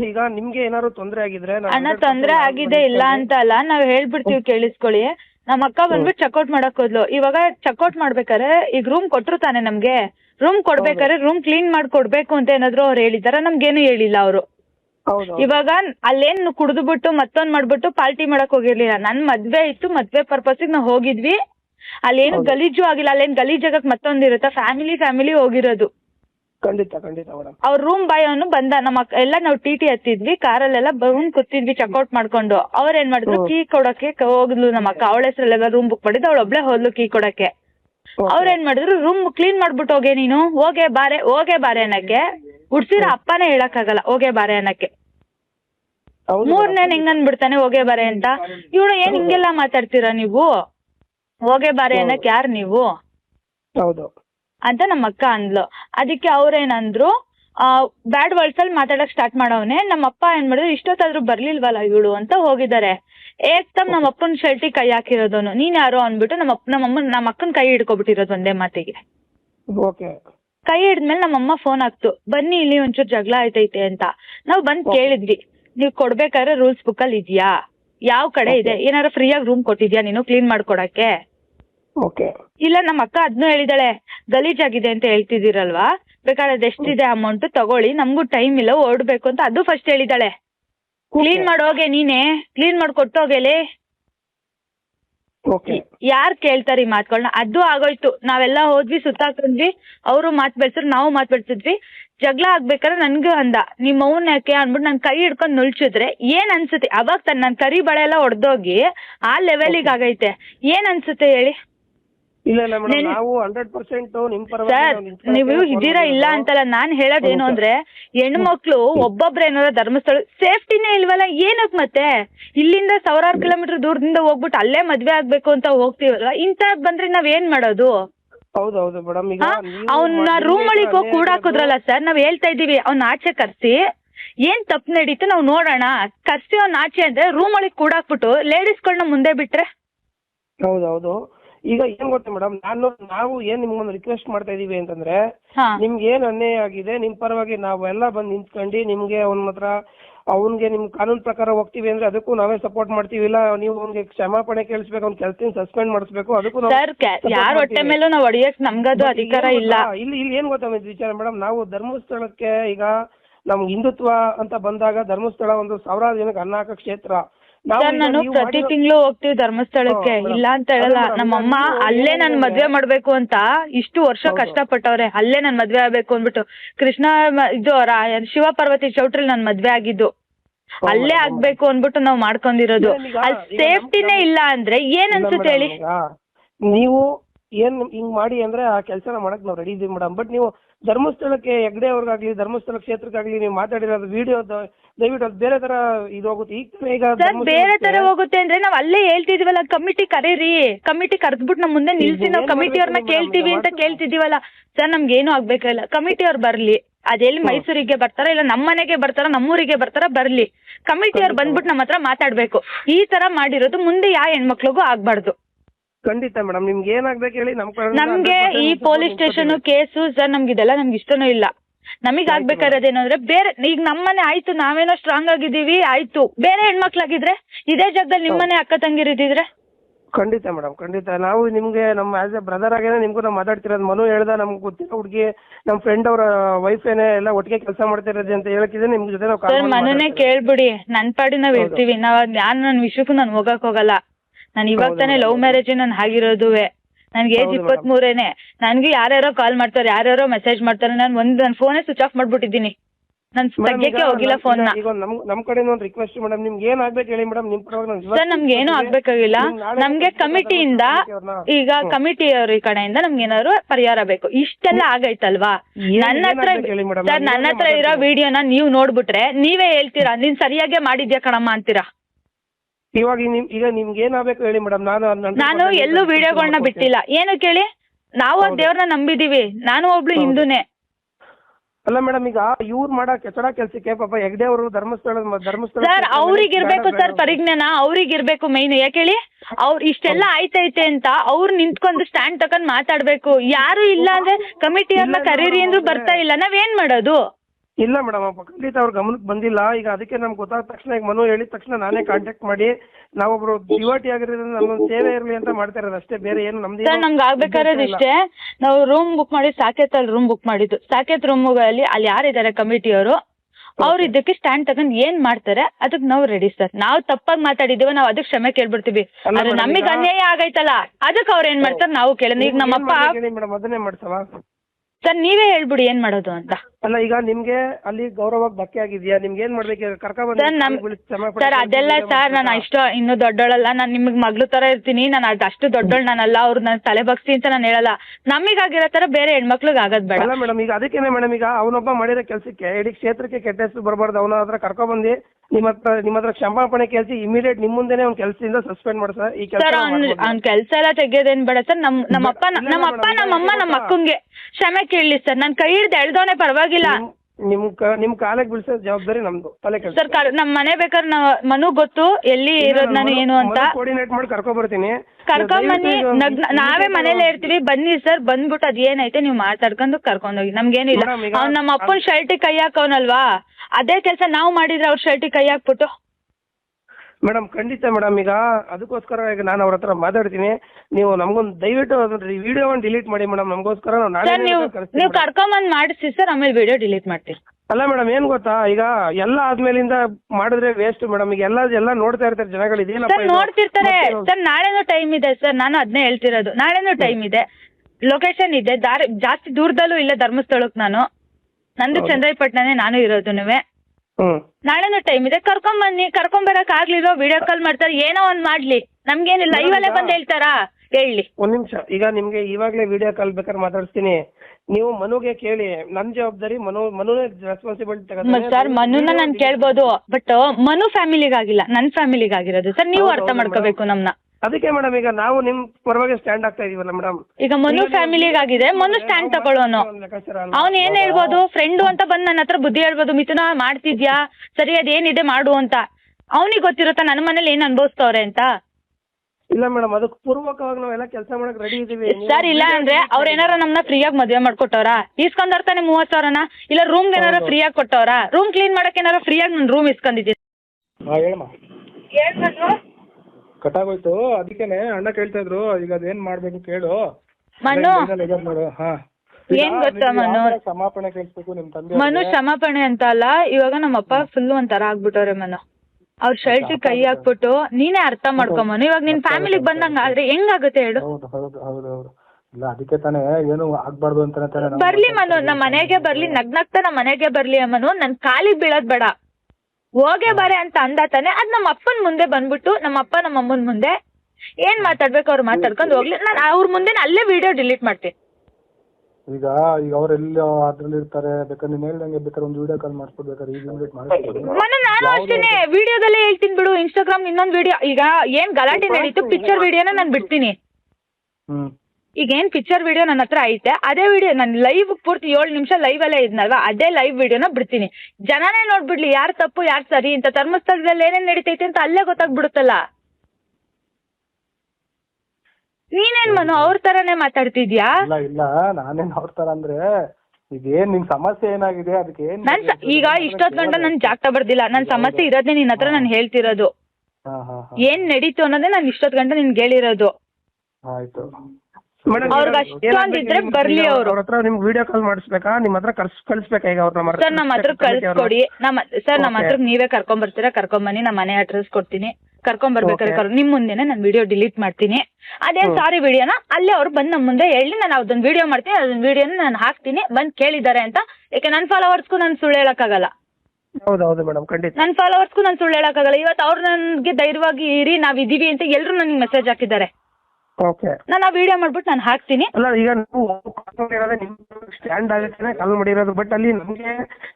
ಈಗ ನಿಮ್ಗೆ ಏನಾದ್ರು ತೊಂದ್ರೆ ಆಗಿದ್ರೆ ನಾನು ಅಣ್ಣ ತೊಂದ್ರೆ ಆಗಿದೆ ಇಲ್ಲ ಅಂತ ಅಲ್ಲ ನಾವ್ ಹೇಳ್ಬಿಡ್ತೀವಿ ಕೇಳಿಸ್ಕೊಳ್ಳಿ. ನಮ್ಮ ಅಕ್ಕ ಬಂದ್ಬಿಟ್ಟು ಚೆಕ್ಔಟ್ ಮಾಡಕ್ ಹೋದ್ಲು. ಇವಾಗ ಚೆಕ್ಔಟ್ ಮಾಡ್ಬೇಕಾದ್ರೆ ಈಗ ರೂಮ್ ಕೊಟ್ರು ತಾನೆ ನಮ್ಗೆ. ರೂಮ್ ಕೊಡ್ಬೇಕಾದ್ರೆ ರೂಮ್ ಕ್ಲೀನ್ ಮಾಡಿ ಕೊಡ್ಬೇಕು ಅಂತ ಏನಾದ್ರು ಅವ್ರು ಹೇಳಿದಾರ. ನಮ್ಗೇನು ಹೇಳಿಲ್ಲ ಅವರು. ಇವಾಗ ಅಲ್ಲೇನ್ ಬಿಟ್ಟು ಮತ್ತೊಂದ್ ಮಾಡ್ಬಿಟ್ಟು ಪಾರ್ಟಿ ಮಾಡಕ್ ಹೋಗಿರ್ಲಿಲ್ಲ. ನನ್ ಮದ್ವೆ ಇತ್ತು ಮದ್ವೆ ಪರ್ಪಸ್ಗೆ ನಾವ್ ಹೋಗಿದ್ವಿ. ಅಲ್ಲೇನು. ಗಲೀಜು ಆಗಿಲ್ಲ. ಅಲ್ಲೇನ್ ಗಲೀಜ್ ಆಗಕ್ ಮತ್ತೊಂದ್ ಇರುತ್ತೆ? ಫ್ಯಾಮಿಲಿ ಫ್ಯಾಮಿಲಿ ಹೋಗಿರೋದು. ಖಂಡಿತ ಖಂಡಿತ ಮೇಡಮ್ ಅವ್ರ ರೂಮ್ ಬಾಯ್ ಅವನು ಬಂದ ನಮ್ಮ ಅಕ್ಕ ಎಲ್ಲ ನಾವು ಟಿ ಟಿ ಹತ್ತಿದ್ವಿ ಕಾರಲ್ಲೆಲ್ಲ ಬಂದ್ ಕೂತಿದ್ವಿ ಚೆಕ್ಔಟ್ ಮಾಡ್ಕೊಂಡು. ಅವ್ರ ಏನ್ ಮಾಡಿದ್ರು ಕೀ ಕೊಡಕ್ಕೆ ಕ- ಹೋದ್ಲು ನಮ್ಮ ಅಕ್ಕ. ಅವಳ ಹೆಸರಲ್ಲೆಲ್ಲ ರೂಮ್ ಬುಕ್ ಮಾಡಿದ್ದು ಅವಳ ಒಬ್ಳೆ ಹೋದ್ಲು ಕೀ ಕೊಡಕ್ಕೆ. ಅವ್ರ ಏನ್ ಮಾಡಿದ್ರು ರೂಮ್ ಕ್ಲೀನ್ ಮಾಡ್ಬಿಟ್ಟು ಹೋಗೆ ನೀನು ಹೋಗೆ ಬಾರೆ ಹೋಗೆ ಬಾರೆ ಅನ್ನಕ್ಕೆ. ಹುಡ್ಸಿರ ಅಪ್ಪನೇ ಹೇಳಕ್ಕಾಗಲ್ಲ ಹೋಗೆ ಬಾರೆ ಅನ್ನಕ್ಕೆ. ಮೂರ್ನೇ ಹೆಂಗ್ ಅನ್ಬಿಡ್ತಾನೆ ಹೋಗೆ ಬಾರೆ ಅಂತ. ಇವಳು ಏನ್ ಹಿಂಗೆಲ್ಲ ಮಾತಾಡ್ತೀರಾ ನೀವು? ಹೋಗೆ ಬಾರೆ ಅನ್ನಕ್ ಯಾರ್ ನೀವು? ಹೌದು. ಅಂತ ನಮ್ಮ ಅಕ್ಕ ಅಂದ್ಲು. ಅದಕ್ಕೆ ಅವ್ರೇನಂದ್ರು ಆ ಬ್ಯಾಡ್ ವರ್ಡ್ಸ್ ಅಲ್ಲಿ ಮಾತಾಡಕ್ ಸ್ಟಾರ್ಟ್ ಮಾಡವ್ನೆ ನಮ್ಮ ಅಪ್ಪ ಏನ್ ಮಾಡಿದ್ರು ಇಷ್ಟೊತ್ತಾದ್ರೂ ಬರ್ಲಿಲ್ವಲ್ಲ ಇವಳು ಅಂತ ಹೋಗಿದ್ದಾರೆ. ಏಕ್ದಮ್ ನಮ್ಮ ಅಪ್ಪನ ಶರ್ಟಿ ಕೈ ಹಾಕಿರೋದನು ನೀನ್ ಯಾರೋ ಅನ್ಬಿಟ್ಟು ನಮ್ಮ ಅಪ್ಪ ನಮ್ಮ ಅಮ್ಮನ್ ನಮ್ಮ ಅಕ್ಕನ ಕೈ ಹಿಡ್ಕೊಬಿಟ್ಟಿರೋದು ಒಂದೇ ಮಾತಿಗೆ. ಓಕೆ. ಕೈ ಹಿಡ್ದ್ಮೇಲೆ ನಮ್ಮಮ್ಮ ಫೋನ್ ಹಾಕ್ತು. ಬನ್ನಿ ಇಲ್ಲಿ ಒಂಚೂರು ಜಗಳ ಆಯ್ತೈತೆ ಅಂತ. ನಾವ್ ಬಂದ್ ಕೇಳಿದ್ವಿ. ನೀವ್ ಕೊಡ್ಬೇಕಾದ್ರೆ ರೂಲ್ಸ್ ಬುಕ್ ಅಲ್ಲಿ ಇದ್ಯಾ? ಯಾವ ಕಡೆ ಇದೆ? ಏನಾರ ಫ್ರೀಯಾಗಿ ರೂಮ್ ಕೊಟ್ಟಿದ್ಯಾ ನೀನು ಕ್ಲೀನ್ ಮಾಡ್ಕೊಡಕ್ಕೆ? ಓಕೆ ಇಲ್ಲ ನಮ್ಮ ಅಕ್ಕ ಅದ್ನು ಹೇಳಿದಾಳೆ ಗಲೀಜಾಗಿದೆ ಅಂತ ಹೇಳ್ತಿದ್ದೀರಲ್ವಾ? ಬೇಕಾದ್ರೆ ಅದೆಷ್ಟಿದೆ ಅಮೌಂಟ್ ತಗೊಳ್ಳಿ ನಮಗೂ ಟೈಮ್ ಇಲ್ಲ ಓಡಬೇಕು ಅಂತ ಅದು ಫಸ್ಟ್ ಹೇಳಿದಾಳೆ. ಕ್ಲೀನ್ ಮಾಡೋಗೆ ನೀನೆ ಕ್ಲೀನ್ ಮಾಡ್ಕೊಟ್ಟೋಗೆಲೆ ಓಕೆ ಯಾರ್ ಕೇಳ್ತಾರೆ ಈ ಮಾತುಗಳನ್ನ ಅದು ಆಗೋಯ್ತು. ನಾವೆಲ್ಲ ಹೋದ್ವಿ ಸುತ್ತಾಕೊಂಡ್ವಿ ಅವರು ಮಾತ್ ಬೆಳೆಸಿದ್ರು ನಾವು ಮಾತ್ ಬೆಳ್ಸಿದ್ವಿ. ಜಗಳ ಆಗ್ಬೇಕಾದ್ರೆ ನನ್ಗೂ ಅಂದ. ನಿಮ್ಮ ಅವ್ನ ಯಾಕೆ ಅನ್ಬಿಟ್ಟು ನನ್ ಕೈ ಹಿಡ್ಕೊಂಡ್ ನುಳ್ಸಿದ್ರೆ ಏನ್ ಅನ್ಸುತ್ತೆ? ಅವಾಗ ತನ್ನ ನನ್ ಕರಿ ಬಳೆ ಎಲ್ಲ ಒಡ್ದೋಗಿ ಆ ಲೆವೆಲಿಗೆ ಆಗೈತೆ. ಏನ್ ಅನ್ಸುತ್ತೆ ಹೇಳಿ? ಇಲ್ಲ ಇಲ್ಲ ಮೇಡಮ್ ನಾವು ಹಂಡ್ರೆಡ್ ಪರ್ಸೆಂಟ್ ನಿಮ್ ಸರ್ ಪರವಾಗಿ ನೀವು ಇದ್ದೀರಾ ಇಲ್ಲ ಅಂತಲ್ಲ ನಾನ್ ಹೇಳೋದೇನು ಏನು ಅಂದ್ರೆ ಹೆಣ್ಮಕ್ಳು ಒಬ್ಬೊಬ್ರು ಏನಾರ ಧರ್ಮಸ್ಥಳ ಸೇಫ್ಟಿನೇ ಇಲ್ವಲ್ಲ ಏನಕ್ ಮತ್ತೆ? ಇಲ್ಲಿಂದ ಸಾವಿರಾರು ಕಿಲೋಮೀಟರ್ ದೂರದಿಂದ ಹೋಗ್ಬಿಟ್ಟು ಅಲ್ಲೇ ಮದ್ವೆ ಆಗ್ಬೇಕು ಅಂತ ಹೋಗ್ತಿವಲ್ಲ ಇಂತ ಬಂದ್ರೆ ನಾವ್ ಏನ್ ಮಾಡೋದು? ಹೌದು ಹೌದು ಮೇಡಮ್ ಈಗ ನೀವು ಅವನ್ನ ಮಾಡಿ- ರೂಮ್ ಒಳಗೆ ಹೋಗಿ ಕೂಡ ಕೂಡಾಕುದ್ರಲ್ಲ ಸರ್ ನಾವ್ ಹೇಳ್ತಾ ಇದೀವಿ ಅವ್ನ ಆಚೆ ಕರ್ಸಿ. ಏನ್ ತಪ್ಪು ನಡೀತು ನಾವ್ ನೋಡೋಣ. ಕರ್ಸಿ ಅವ್ನ ಆಚೆ ಅಂದ್ರೆ ರೂಮ್ ಒಳಗೆ ಕೂಡಾಕ್ಬಿಟ್ಟು ಲೇಡೀಸ್ಗಳನ್ನ ಮುಂದೆ ಬಿಟ್ರೆ? ಹೌದೌದು. ಹೌದು ಈಗ ಏನ್ ಗೊತ್ತಾ ಮೇಡಮ್ ನಾನು ನಾವು ಏನ್ ನಿಮ್ಗೊಂದು ರಿಕ್ವೆಸ್ಟ್ ಮಾಡ್ತಾ ಇದೀವಿ ಅಂತಂದ್ರೆ ಹಾ. ನಿಮ್ಗೆ ಏನ್ ಅನ್ಯಾಯ ಆಗಿದೆ ನಿಮ್ ಪರವಾಗಿ ನಾವೆಲ್ಲ ಬಂದ್ ನಿಂತ್ಕೊಂಡು ನಿಮ್ಗೆ ಅವನ ಹತ್ರ ಅವನ್ಗೆ ನಿಮ್ ಕಾನೂನ್ ಪ್ರಕಾರ ಹೋಗ್ತೀವಿ ಅಂದ್ರೆ ಅದಕ್ಕೂ ನಾವೇ ಸಪೋರ್ಟ್ ಮಾಡ್ತೀವಿ. ಇಲ್ಲ ನೀವು ಅವ್ನಿಗೆ ಕ್ಷಮಾಪಣೆ ಕೇಳಿಸ್ಬೇಕು ಅವ್ನ ಕೆಲ್ಸ ಸಸ್ಪೆಂಡ್ ಮಾಡಿಸ್ಬೇಕು ಅದಕ್ಕೂ ನಾವು ಸರ್ support ಯಾರ ಹೊಟ್ಟೆ ಮಾಡ್ತೀವಿ. ಮೇಲೂ ನಾವ್ ಹೊಡಿಯಕ್ ನಮ್ಗದು But ಅಧಿಕಾರ ಏನ್ ಇಲ್ಲ ಗೊತ್ತಾ? ಇಲ್ಲಿ. ಇಲ್ಲಿ ಏನ್ ಗೊತ್ತಾ ಒಂದು ವಿಚಾರ ಮೇಡಮ್ ನಾವು ಧರ್ಮಸ್ಥಳಕ್ಕೆ ಈಗ ನಮ್ಗೆ ಹಿಂದುತ್ವ ಅಂತ ಬಂದಾಗ ಧರ್ಮಸ್ಥಳ ಒಂದು ಸಾವಿರಾರು ಜನಕ್ಕೆ ಅನ್ನ ಹಾಕೋ ಕ್ಷೇತ್ರ. ಸರ್ ನಾನು ಪ್ರತಿ ತಿಂಗಳು ಹೋಗ್ತೀವಿ ಧರ್ಮಸ್ಥಳಕ್ಕೆ. ಇಲ್ಲ ಅಂತ ಹೇಳಲ್ಲ ನಮ್ಮ ಅಮ್ಮ ನಮ್ಮಮ್ಮ ಅಲ್ಲೇ ನಾನು ಮದ್ವೆ ಮಾಡ್ಬೇಕು ಅಂತ ಇಷ್ಟು ವರ್ಷ ಕಷ್ಟ ಕಷ್ಟಪಟ್ಟವ್ರೆ ಅಲ್ಲೇ ನಾನು ಮದ್ವೆ ಆಗ್ಬೇಕು ಅಂದ್ಬಿಟ್ಟು. ಕೃಷ್ಣ ಮ- ಇದು ರಾ- ಶಿವ ಪಾರ್ವತಿ ಚೌಟ್ರಿ ನಾನು ಮದ್ವೆ ಆಗಿದ್ದು. ಅಲ್ಲೇ. ಆಗ್ಬೇಕು ಅಂದ್ಬಿಟ್ಟು ನಾವು ಮಾಡ್ಕೊಂಡಿರೋದು. ಈಗ- ಅಲ್ಲಿ ಈಗ ಸೇಫ್ಟಿನೇ ಇಲ್ಲ ಅಂದ್ರೆ ಏನ್ ಇಲ್ಲ ಅನ್ಸುತ್ತೆ ಹೇಳಿ? ಈಗ ನೀವು ಏನ್ ಹಿಂಗ್ ಮಾಡಿ ಅಂದ್ರೆ ಆ ಕೆಲಸನ ಮಾಡಕ್ ನಾವು ರೆಡಿ ಇದೀವಿ ಮೇಡಮ್. ಬಟ್ ನೀವು ಧರ್ಮಸ್ಥಳಕ್ಕೆ ಹೆಗ್ಡೆ ಅವ್ರಿಗಾಗ್ಲಿ ಧರ್ಮಸ್ಥಳ ಕ್ಷೇತ್ರಕ್ಕಾಗ್ಲಿ ನೀವು ಮಾತಾಡಿರೋದು ವಿಡಿಯೋ ದಯವಿಟ್ಟು ಅದು ಬೇರೆ ತರ ಇದು ಹೋಗುತ್ತೆ. ಈಗ ಈಗ ಸರ್ ಬೇರೆ ತರ ಹೋಗುತ್ತೆ ಅಂದ್ರೆ ನಾವ್ ಅಲ್ಲೇ ಹೇಳ್ತಿದೀವಲ್ಲ ಕಮಿಟಿ ಕರೀರಿ. ಕಮಿಟಿ ಕರೆದ್ಬಿಟ್ಟು ನಮ್ ಮುಂದೆ ನಿಲ್ಸಿ ನಾವು ಕಮಿಟಿ ಅವ್ರನ್ನ ಕೇಳ್ತೀವಿ ಅಂತ? ಕೇಳ್ತಿದೀವಲ್ಲ. ಸರ್ ನಮ್ಗೆ ಏನು ಆಗ್ಬೇಕಲ್ಲ. ಕಮಿಟಿ ಅವ್ರು ಬರ್ಲಿ. ಅದೆಲ್ಲಿ ಮೈಸೂರಿಗೆ ಬರ್ತಾರ ಇಲ್ಲ ನಮ್ಮ ಮನೆಗೆ ಬರ್ತಾರ ನಮ್ಮೂರಿಗೆ ಬರ್ತಾರ ಬರ್ಲಿ. ಕಮಿಟಿ ಅವ್ರು ಬಂದ್ಬಿಟ್ಟು ನಮ್ಮ ಹತ್ರ ಮಾತಾಡ್ಬೇಕು. ಈ ತರ ಮಾಡಿರೋದು ಮುಂದೆ ಯಾವ ಹೆಣ್ಮಕ್ಳಿಗೂ ಆಗ್ಬಾರ್ದು. ಖಂಡಿತ ಮೇಡಮ್ ನಿಮ್ಗೆ ಏನಾಗ್ಬೇಕು ಹೇಳಿ ನಮ್ ಕಡೆಯಿಂದ ನಮ್ಗೆ 100% ಈ ಪೊಲೀಸ್ ಸ್ಟೇಷನ್ ಕೇಸು ಸರ್ ನಮ್ಗೆ ಇದೆಲ್ಲ ನಮ್ಗೆ ಇಷ್ಟನೂ ಇಲ್ಲ. ನಮಗ್ ಆಗ್ಬೇಕಾದ್ರೆ ಆಗ್ಬೇಕಾಗಿರೋದೇನು ಅಂದ್ರೆ ಬೇರೆ ಈಗ ನಮ್ಮನೆ ಆಯ್ತು ನಾವೇನೋ ಸ್ಟ್ರಾಂಗ್ ಆಗಿದ್ದೀವಿ ಆಯ್ತು. ಬೇರೆ ಹೆಣ್ಮಕ್ಳಾಗಿದ್ರೆ ಇದೇ ಜಾಗದಲ್ಲಿ ನಿಮ್ಮನೆ ಅಕ್ಕ ತಂಗಿರಿದ್ರೆ ಖಂಡಿತ ಮೇಡಮ್ ಖಂಡಿತ. ನಾವು ನಿಮ್ಗೆ ನಮ್ಮ ಆಸ್ ಎ ಬ್ರದರ್ ಆಗೇನೆ ನಿಮ್ಗೂ ನಾವು ಮಾತಾಡ್ತಿರೋದು. ಮನು ಹೇಳ್ದ ನಮ್ಗೆ ಗೊತ್ತಿರೋ ಹುಡುಗಿ ನಮ್ಮ ಫ್ರೆಂಡ್ ಅವರ ವೈಫೇನೆ ಎಲ್ಲ ಒಟ್ಟಿಗೆ ಕೆಲಸ ಮಾಡ್ತಿರೋದು ಅಂತ ಹೇಳಕ್ಕಿದ್ರೆ ನಿಮ್ ಜೊತೆ ನಾವು ಸರ್ ಮನನೇ ಕೇಳ್ಬಿಡಿ. ನನ್ ಪಾಡಿ ನಾವ್ ಇರ್ತೀವಿ. ನಾವ್ ಯಾರು ನನ್ ವಿಷಯಕ್ಕೂ ನಾನು ಹೋಗಕ್ ಹೋಗಲ್ಲ. ನಾನು ಇವಾಗ ತಾನೇ. ಲವ್ ಮ್ಯಾರೇಜ್ ನಾನು ಆಗಿರೋದುವೆ ನನ್ಗೆ ಏಜ್ ಇಪ್ಪತ್ ಇಪ್ಪತ್ತ್ ಮೂರೇನೆ ನನ್ಗೆ ಯಾರ್ಯಾರೋ ಕಾಲ್ ಮಾಡ್ತಾರೆ ಯಾರ್ಯಾರೋ ಮೆಸೇಜ್ ಮಾಡ್ತಾರೆ ನಾನು ಒಂದ್ ನನ್ ಫೋನೇ ಸ್ವಿಚ್ ಆಫ್ ಮಾಡ್ಬಿಟ್ಟಿದ್ದೀನಿ. ನನ್ ತಗ್ಗಕ್ಕೆ ಹೋಗಿಲ್ಲ ಫೋನ್ನ. ಈಗ ನಮ್ ನಮ್ ಕಡೆಯಿಂದ ಒಂದು ರಿಕ್ವೆಸ್ಟ್ ಮೇಡಮ್ ನಿಮ್ಗೆ ಏನ್ ಆಗ್ಬೇಕು ಹೇಳಿ ಮೇಡಮ್ ನಿಮ್ ಪರವಾಗಿ ನಾನು ಇವತ್ತು ಸರ್ ನಮ್ಗೆ ಏನು ಆಗ್ಬೇಕಾಗಿಲ್ಲ. ನಮ್ಗೆ ಕಮಿಟಿಯಿಂದ. ಈಗ ಕಮಿಟಿಯವ್ರ ಕಡೆಯಿಂದ ನಮ್ಗೆ ಏನಾದ್ರು ಪರಿಹಾರ ಬೇಕು. ಇಷ್ಟೆಲ್ಲ ಆಗೈತಲ್ವಾ? ನನ್ನ ಹತ್ರ ಹೇಳಿ? ಸರ್ ನಾನು ನನ್ನ ಹತ್ರ ಇರೋ. ವಿಡಿಯೋನ ನೀವು ನೋಡ್ಬಿಟ್ರೆ ನೀವೇ ಹೇಳ್ತೀರಾ? ನೀನ್ ಸರಿಯಾಗೇ ಮಾಡಿದ್ಯಾ ಕಣಮ್ಮ ಅಂತೀರಾ? ಇವಾಗ ನಿಮ್ ಈಗ ನಿಮ್ಗೆ ಏನಾಗಬೇಕು ಹೇಳಿ ಮೇಡಮ್ ನಾನು ನನ್ನ ನಾನು ಎಲ್ಲೂ ವಿಡಿಯೋಗಳನ್ನ ಬಿಟ್ಟಿಲ್ಲ. ಏನು ಕೇಳಿ? ನಾವು ಆ ದೇವ್ರನ್ನ ನಂಬಿದೀವಿ. ನಾನು ಒಬ್ಳು ಹೌದು. ಹಿಂದೂನೇ. ಅಲ್ಲ ಮೇಡಮ್ ಈಗ ಇವ್ರು ಮಾಡೋ ಕೆಚ್ಚಡ ಕೆಲ್ಸಕ್ಕೆ ಪಾಪ ಹೆಗ್ಡೆ ಅವರು ಧರ್ಮಸ್ಥಳ ಧರ್ಮಸ್ಥಳ ಸರ್ ಅವ್ರಿಗಿರ್ಬೇಕು ಸರ್ ಪರಿಜ್ಞಾನ ಅವ್ರಿಗಿರ್ಬೇಕು ಮೈನ್ ಯಾಕೆ ಹೇಳಿ? ಅವ್ರು ಇಷ್ಟೆಲ್ಲ ಆಯ್ತೈತೆ ಅಂತ ಅವ್ರು ನಿಂತ್ಕೊಂಡು ಸ್ಟ್ಯಾಂಡ್ ತಕೊಂಡ್ ಮಾತಾಡ್ಬೇಕು. ಯಾರು ಇಲ್ಲ ಅಂದ್ರೆ ಕಮಿಟಿಯವ್ರನ್ನ ಕರೀರಿ ಅಂದ್ರು ಬರ್ತಾ ಇಲ್ಲ. ನಾವೇನ್ ಮಾಡೋದು? ಇಲ್ಲ ಮೇಡಮ್ ಖಂಡಿತ ಅವ್ರ ಗಮನಕ್ಕೆ ಬಂದಿಲ್ಲ. ಈಗ ಅದಕ್ಕೆ ನಮ್ಗೆ ಗೊತ್ತಾದ ತಕ್ಷಣ ಈಗ ಮನು ಹೇಳಿದ ತಕ್ಷಣ ನಾನೇ ಕಾಂಟ್ಯಾಕ್ಟ್ ಮಾಡಿ ನಾವೊಬ್ರು ದಿವಾಟಿ ಆಗಿರೋದ್ರಿಂದ ನಮ್ಮೊಂದು ಸೇವೆ ಇರಲಿ ಅಂತ ಮಾಡ್ತಾ ಇರೋದು ಅಷ್ಟೇ ಬೇರೆ ಏನು ನಮ್ದು ಸರ್ ನಮ್ಗೆ ಆಗ್ಬೇಕಾದ್ರೆ ಇಷ್ಟೇ ನಾವು ರೂಮ್ ಬುಕ್ ಮಾಡಿ ಸಾಕೇತ್ ಅಲ್ಲಿ ರೂಮ್ ಬುಕ್ ಮಾಡಿದ್ದು. ಸಾಕೇತ್ ರೂಮ್ಗಳಲ್ಲಿ ಅಲ್ಲಿ ಯಾರಿದ್ದಾರೆ ಕಮಿಟಿಯವರು ಅವ್ರು? ಇದಕ್ಕೆ ಸ್ಟ್ಯಾಂಡ್ ತಗೊಂಡ್ ಏನ್ ಮಾಡ್ತಾರೆ? ಅದಕ್ಕೆ ನಾವು ರೆಡಿ ಸರ್. ನಾವು ತಪ್ಪಾಗಿ ಮಾತಾಡಿದೀವಿ ನಾವು ಅದಕ್ಕೆ ಕ್ಷಮೆ ಕೇಳ್ಬಿಡ್ತೀವಿ. ಅಲ್ಲ ಆದ್ರೆ madam, ನಮಗೆ ಈಗ- ಅನ್ಯಾಯ ಆಗೈತಲ್ಲ ಅದಕ್ಕೆ ಅವ್ರು ಏನ್ ಮಾಡ್ತಾರೆ? ನಾವು ಕೇಳೋಣ ಈಗ ನಮ್ಮಪ್ಪ ಮೇಡಮ್ ಅದನ್ನೇ ಮಾಡ್ಸವಾ? ಸರ್ ನೀವೇ ಹೇಳ್ಬಿಡಿ ಏನ್ ಮಾಡೋದು ಅಂತ. ಅಲ್ಲ ಈಗ ನಿಮ್ಗೆ ಅಲ್ಲಿ ಗೌರವ ಬಕ್ಕೆ ಆಗಿದೆಯಾ ನಿಮ್ಗೆ ಏನ್ ಮಾಡ್ಬೇಕು? ಕರ್ಕ ಸರ್ ನಮ್ ಸರ್ ಅದೆಲ್ಲ ಸರ್ ನಾನು ಅಷ್ಟು ಇನ್ನು ದೊಡ್ಡೋಳಲ್ಲ ನಾನು ನಿಮಗೆ ಮಗಳು ತರ ಇರ್ತೀನಿ ನಾನು ಅದು ಅಷ್ಟು ದೊಡ್ಡೋಳು ನಾನಲ್ಲ ಅವ್ರು ನನ್ನ ತಲೆ ಬಗ್ಸಿ ಅಂತ ನಾನು ಹೇಳಲ್ಲ. ನಮಗಾಗಿರೋ ತರ ಬೇರೆ ಹೆಣ್ಮಕ್ಳಿಗೆ ಆಗದ್ ಬೇಡ. ಅಲ್ಲ ಮೇಡಮ್ ಈಗ ಅದಕ್ಕೇನೆ ಮೇಡಮ್ ಈಗ ಅವನೊಬ್ಬ ಮಾಡಿರೋ ಕೆಲಸಕ್ಕೆ ಇಡೀ ಕ್ಷೇತ್ರಕ್ಕೆ ಕೆಟ್ಟ ಹೆಸರು ಬರಬಾರ್ದು ಅವನ ಹತ್ರ ಕರ್ಕೊಂಡ್ಬಂದು ನಿಮ್ಮ ಹತ್ರ ನಿಮ್ಮ ಹತ್ರ ಕ್ಷಮಾಪಣೆ ಕೇಳಿಸಿ ಇಮಿಡಿಯೇಟ್ ನಿಮ್ಮ ಮುಂದೆ ಅವ್ನ ಕೆಲಸದಿಂದ ಸಸ್ಪೆಂಡ್ ಮಾಡಿ ಸರ್. ಈ ಸರ್ ಅವ್ನ್ ಕೆಲಸ ಅವ್ನ್ ಕೆಲ್ಸ ಎಲ್ಲ ತೆಗಿಯೋದೇನ್ ಬೇಡ ಸರ್ ನಮ್ ನಮ್ಮಪ್ಪ ಇಲ್ಲ ನಮ್ಮಪ್ಪ ಅಪ್ಪ ನಮ್ಮಮ್ಮ ನಮ್ಮ? ಅಕ್ಕಂಗೆ ಕ್ಷಮೆ ಕೇಳಲಿ ಸರ್. ನಾನು ಕೈ ಹಿಡ್ದು ಎಳ್ದವನೆ ಪರವಾಗಿಲ್ಲ. ನಿಮ್ ಕ- ನಿಮ್ ಬೀಳ್ಸೋ ಜವಾಬ್ದಾರಿ ನಮ್ದು ತಲೆ ಸರ್ ನಮ್ ಮನೆ ಬೇಕಾದ್ರೆ ನಾವ್ ಮನು ಗೊತ್ತು ಎಲ್ಲಿ ಇರೋದ್ ನಾನು ಏನು ಅಂತ. ಕೋರ್ಡಿನೇಟ್ ಮಾಡಿ ಕರ್ಕೊಂಡ್ ಬರ್ತೀನಿ. ಕರ್ಕೊಂಡ್ ಬನ್ನಿ. ದಯವಿಟ್ಟು ಇದು- ನಗ್- ನಾವೇ ಮನೇಲೆ ಇರ್ತೀವಿ. ಬನ್ನಿ ಸರ್. ಬಂದ್ಬಿಟ್ಟು ಅದ್ ಏನೈತೆ ನೀವು ಮಾತಾಡ್ಕೊಂಡು ಕರ್ಕೊಂಡೋಗಿ ನಮ್ಗೇನಿಲ್ಲ Madam, ಈಗ- ಅವ್ನ್ ನಮ್ಮ ಅಪ್ಪನ್ ಶರ್ಟಿ ಕೈ ಹಾಕವನಲ್ವಾ? ಅದೇ ಕೆಲಸ ನಾವು ಮಾಡಿದ್ರೆ ಅವ್ರ ಶರ್ಟಿಗೆ ಕೈ ಹಾಕ್ಬಿಟ್ಟು ಮೇಡಮ್ ಖಂಡಿತ ಮೇಡಮ್. ಈಗ ಅದಕ್ಕೋಸ್ಕರ ಈಗ ನಾನು ಅವ್ರ ಹತ್ರ ಮಾತಾಡ್ತೀನಿ. ನೀವು ನಮ್ಗೊಂದು ದಯವಿಟ್ಟು ವಿಡಿಯೋ ಒಂದು ಡಿಲೀಟ್ ಮಾಡಿ ಮೇಡಮ್. ನಮಗೋಸ್ಕರ ನಾವು ನಾಳೆ ನೀವು ಕಳಿಸ್ತೀವಿ ನೀವು madam. ಕರ್ಕೊಂಬಂದ್ ಮಾಡಿಸಿ ಸರ್ ಆಮೇಲೆ ವಿಡಿಯೋ ಡಿಲೀಟ್ ಮಾಡ್ತೀವಿ ಅಲ್ಲ ಮೇಡಮ್ ಏನ್ ಗೊತ್ತಾ? ಈಗ ಎಲ್ಲ ಆದ್ಮೇಲಿಂದ ಮಾಡಿದ್ರೆ ವೇಸ್ಟ್ ಮೇಡಮ್. ಈಗ ಎಲ್ಲ ಎಲ್ಲ ನೋಡ್ತಾ ಇರ್ತಾರೆ ಜನಗಳು. ಇದೇನಪ್ಪ ಸರ್ ಇದು? ನೋಡ್ತಿರ್ತಾರೆ. ಮತ್ತೆ ಸರ್ ನಾಳೆನೂ ಟೈಮ್ ಇದೆ ಸರ್. ನಾನು ಅದನ್ನೇ ಹೇಳ್ತಿರೋದು. ನಾಳೆನೂ ಟೈಮ್ ಇದೆ. ಲೊಕೇಶನ್ ಇದೆ. ದಾರಿ ಜಾಸ್ತಿ ದೂರದಲ್ಲೂ ಇಲ್ಲ ಧರ್ಮಸ್ಥಳಕ್ಕೆ ನಾನು. ನಂದು. ಚಂದ್ರಾಯಪಟ್ಟಣನೇ ನಾನು ಇರೋದುನುವೆ ಹ್ಮ್. ನಾಳೆನೂ ಟೈಮ್ ಇದೆ. ಕರ್ಕೊಂಡ್ ಬನ್ನಿ ಕರ್ಕೊಂಡ್ ಬರಕ್ ಆಗ್ಲಿರೋ ವಿಡಿಯೋ ಕಾಲ್ ಮಾಡ್ತಾರೆ. ಏನೋ ಒಂದ್ ಮಾಡ್ಲಿ. ನಮ್ಗೇನಿಲ್ಲ. ಲೈವಲ್ಲೇ ಲೈವ್ ಅಲ್ಲೇ ಬಂದ್ ಹೇಳ್ತಾರಾ? ಹೇಳಿ. ಒಂದ್ ನಿಮಿಷ. ಈಗ ನಿಮ್ಗೆ ಇವಾಗ್ಲೇ ವಿಡಿಯೋ ಕಾಲ್ ಬೇಕಾದ್ರೆ ಮಾತಾಡ್ತೀನಿ ನೀವು ಮನುಗೆ ಕೇಳಿ. ನಮ್ ಜವಾಬ್ದಾರಿ ಮನು ಮನುನೇ ರೆಸ್ಪಾನ್ಸಿಬಿಲಿಟಿ ಸರ್ ಮನುನ ನಾನ್ ಕೇಳ್ಬೋದು. ಬಟ್ ಮನು ಫ್ಯಾಮಿಲಿಗಾಗಿಲ್ಲ ನನ್ ಫ್ಯಾಮಿಲಿಗಾಗಿರೋದು ಸರ್ ನೀವು ಅರ್ಥ ಮಾಡ್ಕೋಬೇಕು ನಮ್ನ. ಅದಕ್ಕೆ ಮೇಡಮ್ ಈಗ ನಾವು ನಿಮ್ ಪರವಾಗಿ ಸ್ಟ್ಯಾಂಡ್ ಆಗ್ತಾ ಇದೀವಲ್ಲ ಮೇಡಮ್ ಈಗ ಮನು ಫ್ಯಾಮಿಲಿಗಾಗಿದೆ. ಮನು ಸ್ಟ್ಯಾಂಡ್ ತಗೊಳ್ಳೋನು. ಅವ್ನ್ ಏನ್ ಹೇಳ್ಬೋದು? ಫ್ರೆಂಡು ಅಂತ ಬಂದ್ ನನ್ನ ಹತ್ರ ಬುದ್ಧಿ ಹೇಳ್ಬೋದು ಮಿಥುನ ಮಾಡ್ತಿದ್ಯಾ? ಸರಿ ಅದೇನಿದೆ ಮಾಡು ಅಂತ. ಅವನಿಗೆ ಗೊತ್ತಿರುತ್ತಾ ನನ್ನ ಮನೇಲಿ ಏನ್ ಅನ್ಭವಿಸ್ತವ್ರೆ ಅಂತ? ಇಲ್ಲ ಮೇಡಮ್ ಅದಕ್ಕೆ ಪೂರ್ವಕವಾಗಿ ನಾವೆಲ್ಲ ಕೆಲಸ ಮಾಡಕ್ ರೆಡಿ ಇದೀವಿ. ನೀವು ಸರ್ ಇಲ್ಲ ಅಂದ್ರೆ ಅವ್ರ ಏನಾರ ನಮ್ನ ಫ್ರೀಯಾಗಿ ಮದ್ವೆ ಮಾಡ್ಕೊಟ್ಟವ್ರ? ಇಸ್ಕೊಂಡವ್ರ ತಾನೆ ಮೂವತ್ ಸಾವಿರನ? ಇಲ್ಲ ರೂಮ್ ಏನಾರ. ಫ್ರೀಯಾಗಿ ಕೊಟ್ಟವ್ರ? ರೂಮ್ ಕ್ಲೀನ್ ಮಾಡಕ್ ಏನಾರ ಫ್ರೀಯಾಗಿ ನಾನು ರೂಮ್ ಇಸ್ಕೊಂಡಿದ್ದೀನಿ. ಹಾ ಹೇಳಮ್ಮ. ಕಟ್ಟಾಗೋಯ್ತು. ಅದಕ್ಕೇನೆ ಅಣ್ಣ ಕೇಳ್ತಾ ಇದ್ರು ಈಗ ಅದೇನ್ ಮಾಡ್ಬೇಕು ಕೇಳು. ಮನು! ಹಾ. ಏನ್ ಗೊತ್ತಾ ಮನು? ಕ್ಷಮಾಪಣೆ ಕೇಳಿಸ್ಬೇಕು ನಿಮ್ ತಂದೆ ಮನು ಕ್ಷಮಾಪಣೆ ಅಂತ ಅಲ್ಲ ಇವಾಗ ನಮ್ಮಪ್ಪ ಫುಲ್ ಒಂಥರ ಆಗ್ಬಿಟ್ಟವ್ರೆ ಮನು. ಅವ್ರ ಶರ್ಟ್ ಕೈ ಹಾಕ್ಬಿಟ್ಟು ನೀನೇ ಅರ್ಥ ಮಾಡ್ಕೊ ಮನು. ಇವಾಗ ನಿನ್ ಫ್ಯಾಮಿಲಿಗೆ ಬಂದಂಗ ಆದ್ರೆ ಹೆಂಗಾಗುತ್ತೆ ಹೇಳು? ಹೌದು ಹೌದು ಹೌದು ಹೌದು. ಇಲ್ಲ ಅದಕ್ಕೆ ತಾನೇ ಏನು ಆಗ್ಬಾರ್ದು ಅಂತಾನೆ ತಾನೇ ನಾವು ಬರ್ಲಿ ಮನು ನಮ್ಮ ಮನೆಗೆ ಬರ್ಲಿ ನಗ್ನಗ್ತಾ ನಮ್ಮ ಮನೆಗೆ ಬರ್ಲಿ ಅಮ್ಮನು ನನ್ ಕಾಲಿಗೆ ಬೀಳೋದ್ ಬೇಡ. ಹೋಗೇ ಬಾರೆ ಅಂತ ಅಂದ ತಾನೆ ಅದ್ ನಮ್ಮ ಅಪ್ಪನ ಮುಂದೆ ಬಂದ್ಬಿಟ್ಟು ನಮ್ಮ ಅಪ್ಪ ನಮ್ಮ ಅಮ್ಮನ ಮುಂದೆ ಏನ್ ಮಾತಾಡ್ಬೇಕು ಅವ್ರು ಮಾತಾಡ್ಕೊಂಡು ಹೋಗ್ಲಿ. ನಾನು ಅವ್ರ ಮುಂದೆ ಅಲ್ಲೇ ವಿಡಿಯೋ ಡಿಲೀಟ್ ಮಾಡ್ತೀನಿ. ಈಗ ಈಗ ಅವ್ರು ಎಲ್ಲಿ ಅದ್ರಲ್ಲಿ ಇರ್ತಾರೆ ಬೇಕಾದ್ರೆ ನೀನ್ ಹೇಳ್ದಂಗೆ ಬೇಕಾದ್ರೆ ಒಂದು ವಿಡಿಯೋ ಕಾಲ್ ಮಾಡಿಸ್ಕೊಡ್ಬೇಕಾದ್ರೆ ಈಗ ಇನ್ವೈಟ್ ಮೊನ್ನೆ ನಾನು ಅಷ್ಟೇನೆ ವಿಡಿಯೋದಲ್ಲೇ ಹೇಳ್ತೀನಿ ಬಿಡು ಇನ್ಸ್ಟಾಗ್ರಾಮ್ ಇನ್ನೊಂದು ವಿಡಿಯೋ ಈಗ ಏನ್ ಗಲಾಟೆ ನಡೀತು ಪಿಕ್ಚರ್ ವಿಡಿಯೋನ ನಾನು ಬಿಡ್ತೀನಿ. ಹ್ಮ್. ಈಗ ಏನ್ ಪಿಕ್ಚರ್ ವಿಡಿಯೋ ನನ್ನ ಹತ್ರ ಐತೆ ಅದೇ ವಿಡಿಯೋ ನಾನು ಲೈವ್ ಪೂರ್ತಿ ಏಳು ನಿಮಿಷ ಲೈವ್ ಅಲ್ಲೇ ಇದ್ನಲ್ವಾ? ಅದೇ ಲೈವ್ ವಿಡಿಯೋನ ಬಿಡ್ತೀನಿ. ಜನನೇ ನೋಡ್ಬಿಡ್ಲಿ ಯಾರು ತಪ್ಪು ಯಾರು ಸರಿ ಅಂತ ಧರ್ಮಸ್ಥಳದಲ್ಲಿ ಏನೇನು ನಡೀತೈತೆ ಅಂತ ಅಲ್ಲೇ ಗೊತ್ತಾಗ್ಬಿಡುತ್ತಲ್ಲ? ನೀನೇನ್ ಮನು ಅವ್ರ ತರನೇ ಮಾತಾಡ್ತಿದ್ಯಾ? ಇಲ್ಲ ಇಲ್ಲ ನಾನೇನ್ ಅವ್ರ ತರ ಅಂದ್ರೆ ಇದೇನ್ ನಿನ್ ಸಮಸ್ಯೆ ಏನಾಗಿದೆ ಅದಕ್ಕೆ ಏನ್ ನನ್ ಸ- ಈಗ ಇಷ್ಟೊತ್ ಗಂಟ ನನ್ ಜಾಗ್ತಾ ಬರ್ದಿಲ್ಲ ನನ್ ಸಮಸ್ಯೆ ಇರೋದೇ ನಿನ್ ಹತ್ರ ನಾನು ಹೇಳ್ತಿರೋದು. ಹಾ ಹಾ ಹಾ. ಏನ್ ನಡೀತು ಅನ್ನೋದೇ ನಾನು ಇಷ್ಟೊತ್ ಗಂಟ ನಿನ್ಗೆ ಹೇಳಿರೋದು. ಆಯ್ತು. ಅವ್ರಿಗೆ ಅಷ್ಟೊಂದ್ ಇದ್ರೆ ಬರ್ಲಿ ಅವ್ರು. ಅವ್ರ ಹತ್ರ ನಿಮ್ಗೆ ವಿಡಿಯೋ ಕಾಲ್ ಮಾಡಿಸ್ಬೇಕಾ? ನಿಮ್ ಹತ್ರ ಕಳ್ಸ್ಬೇಕಾ ಈಗ ಅವ್ರನ್ನ ಸರ್ ನಮ್ಮ ಹತ್ರ ಕಳ್ಸ್ಕೊಡಿ. ನಮ್ಮ ಸರ್ ನಮ್ಮ ಹತ್ರ ನೀವೇ ಕರ್ಕೊಂಡ್ ಬರ್ತೀರಾ? ಕರ್ಕೊಂಡ್ ಬನ್ನಿ. ನಮ್ಮ ಮನೆ ಅಡ್ರೆಸ್ ಕೊಡ್ತೀನಿ. ಕರ್ಕೊಂಡ್ ಬರ್ಬೇಕಾದ್ರೆ ಕರ್ ನಿಮ್ ಮುಂದೆನೆ ನಾನು ವಿಡಿಯೋ ಡಿಲೀಟ್ ಮಾಡ್ತೀನಿ. ಅದೇನ್ ಸಾರಿ ವಿಡಿಯೋನ ಅಲ್ಲೇ ಅವ್ರು ಬಂದ್ ನಮ್ಮ ಮುಂದೆ ಹೇಳಿ ನಾನು ಅದೊಂದು ವಿಡಿಯೋ ಮಾಡ್ತೀನಿ. ಅದೊಂದು ವಿಡಿಯೋನ ನಾನು ಹಾಕ್ತೀನಿ. ಬಂದ್ ಕೇಳಿದ್ದಾರೆ ಅಂತ. ಯಾಕೆ ನನ್ನ ಫಾಲೋವರ್ಸ್ಗೂ ನಾನು ಸುಳ್ಳು ಹೇಳಕ್ಕಾಗಲ್ಲ? ಹೌದೌದು ಹೌದು ಮೇಡಮ್ ಖಂಡಿತ. ನನ್ನ ಫಾಲೋವರ್ಸ್ಗೂ ನಾನು ಸುಳ್ಳು ಹೇಳಕ್ಕಾಗಲ್ಲ. ಇವತ್ತು ಅವ್ರು ನನ್ಗೆ ಧೈರ್ಯವಾಗಿ ಇರಿ ನಾವ್ ಇದೀವಿ ಅಂತ ಎಲ್ರು ನನಗೆ ಮೆಸೇಜ್ ಹಾಕಿದ್ದಾರೆ. ಓಕೆ ನಾನು ಆ ವಿಡಿಯೋ ಮಾಡ್ಬಿಟ್ಟು ನಾನು ಹಾಕ್ತೀನಿ. ಅಲ್ಲ ಈಗ ನಾವು ಕಾಲ್ ಮಾಡಿರೋದೇ ನಿಮ್ ಸ್ಟ್ಯಾಂಡ್ ಆಗುತ್ತೆ ಕಾಲ್ ಮಾಡಿರೋದು ಬಟ್ ಅಲ್ಲಿ ನಮಗೆ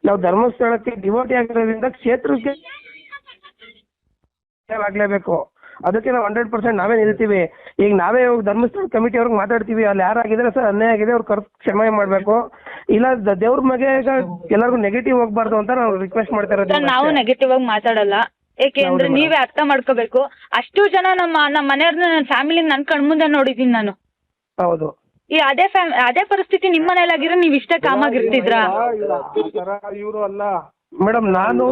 ನಾವು ಧರ್ಮಸ್ಥಳಕ್ಕೆ ಡಿವೋಟಿ ಆಗಿರೋದ್ರಿಂದ ಕ್ಷೇತ್ರಕ್ಕೆ ಆಗ್ಲೇಬೇಕು. ಅದಕ್ಕೆ ನಾವು ಹಂಡ್ರೆಡ್ ಪರ್ಸೆಂಟ್ ನಾವೇ ನಿಲ್ತೀವಿ. ಈಗ ನಾವೇ ಹೋಗಿ ಧರ್ಮಸ್ಥಳ ಕಮಿಟಿ ಅವ್ರಿಗೆ ಮಾತಾಡ್ತೀವಿ ಅಲ್ಲಿ ಯಾರಾಗಿದ್ರೆ ಸರ್ ಅನ್ಯಾಯ ಆಗಿದೆ ಅವ್ರು ಕರ್ ಕ್ಷಮೆ ಮಾಡಬೇಕು. ಇಲ್ಲ ದೇವ್ರ ಮಗೆ ಎಲ್ಲರಿಗೂ ನೆಗೆಟಿವ್ ಹೋಗ್ಬಾರ್ದು ಅಂತ ನಾವು ರಿಕ್ವೆಸ್ಟ್ ಮಾಡ್ತಾ ಇರೋದು ನಾವು ನೆಗೆಟಿವ್ ಆಗಿ ಮಾತಾಡಲ್ಲ. ಏಕೆಂದ್ರೆ ಅಂದ್ರೆ ನೀವೇ ಅರ್ಥ ಮಾಡ್ಕೋಬೇಕು. ಅಷ್ಟು ಜನ ನಮ್ಮ ನಮ್ಮ ಮನೆಯವ್ರನ್ನ ನನ್ನ ಫ್ಯಾಮಿಲಿ ನನ್ ಕಣ್ಮುಂದೆ ನೋಡಿದೀನಿ ನಾನು. ಹೌದು. ಈ ಅದೇ ಫ್ಯಾಮ್ ಅದೇ ಪರಿಸ್ಥಿತಿ ನಿಮ್ಮ ಮನೇಲಾಗಿರೋ ನೀವ್ ಇಷ್ಟೇ ಕಾಮಾಗಿರ್ತಿದ್ರಾ ಇವರು ಅಲ್ಲ ಮೇಡಮ್ ನಾನು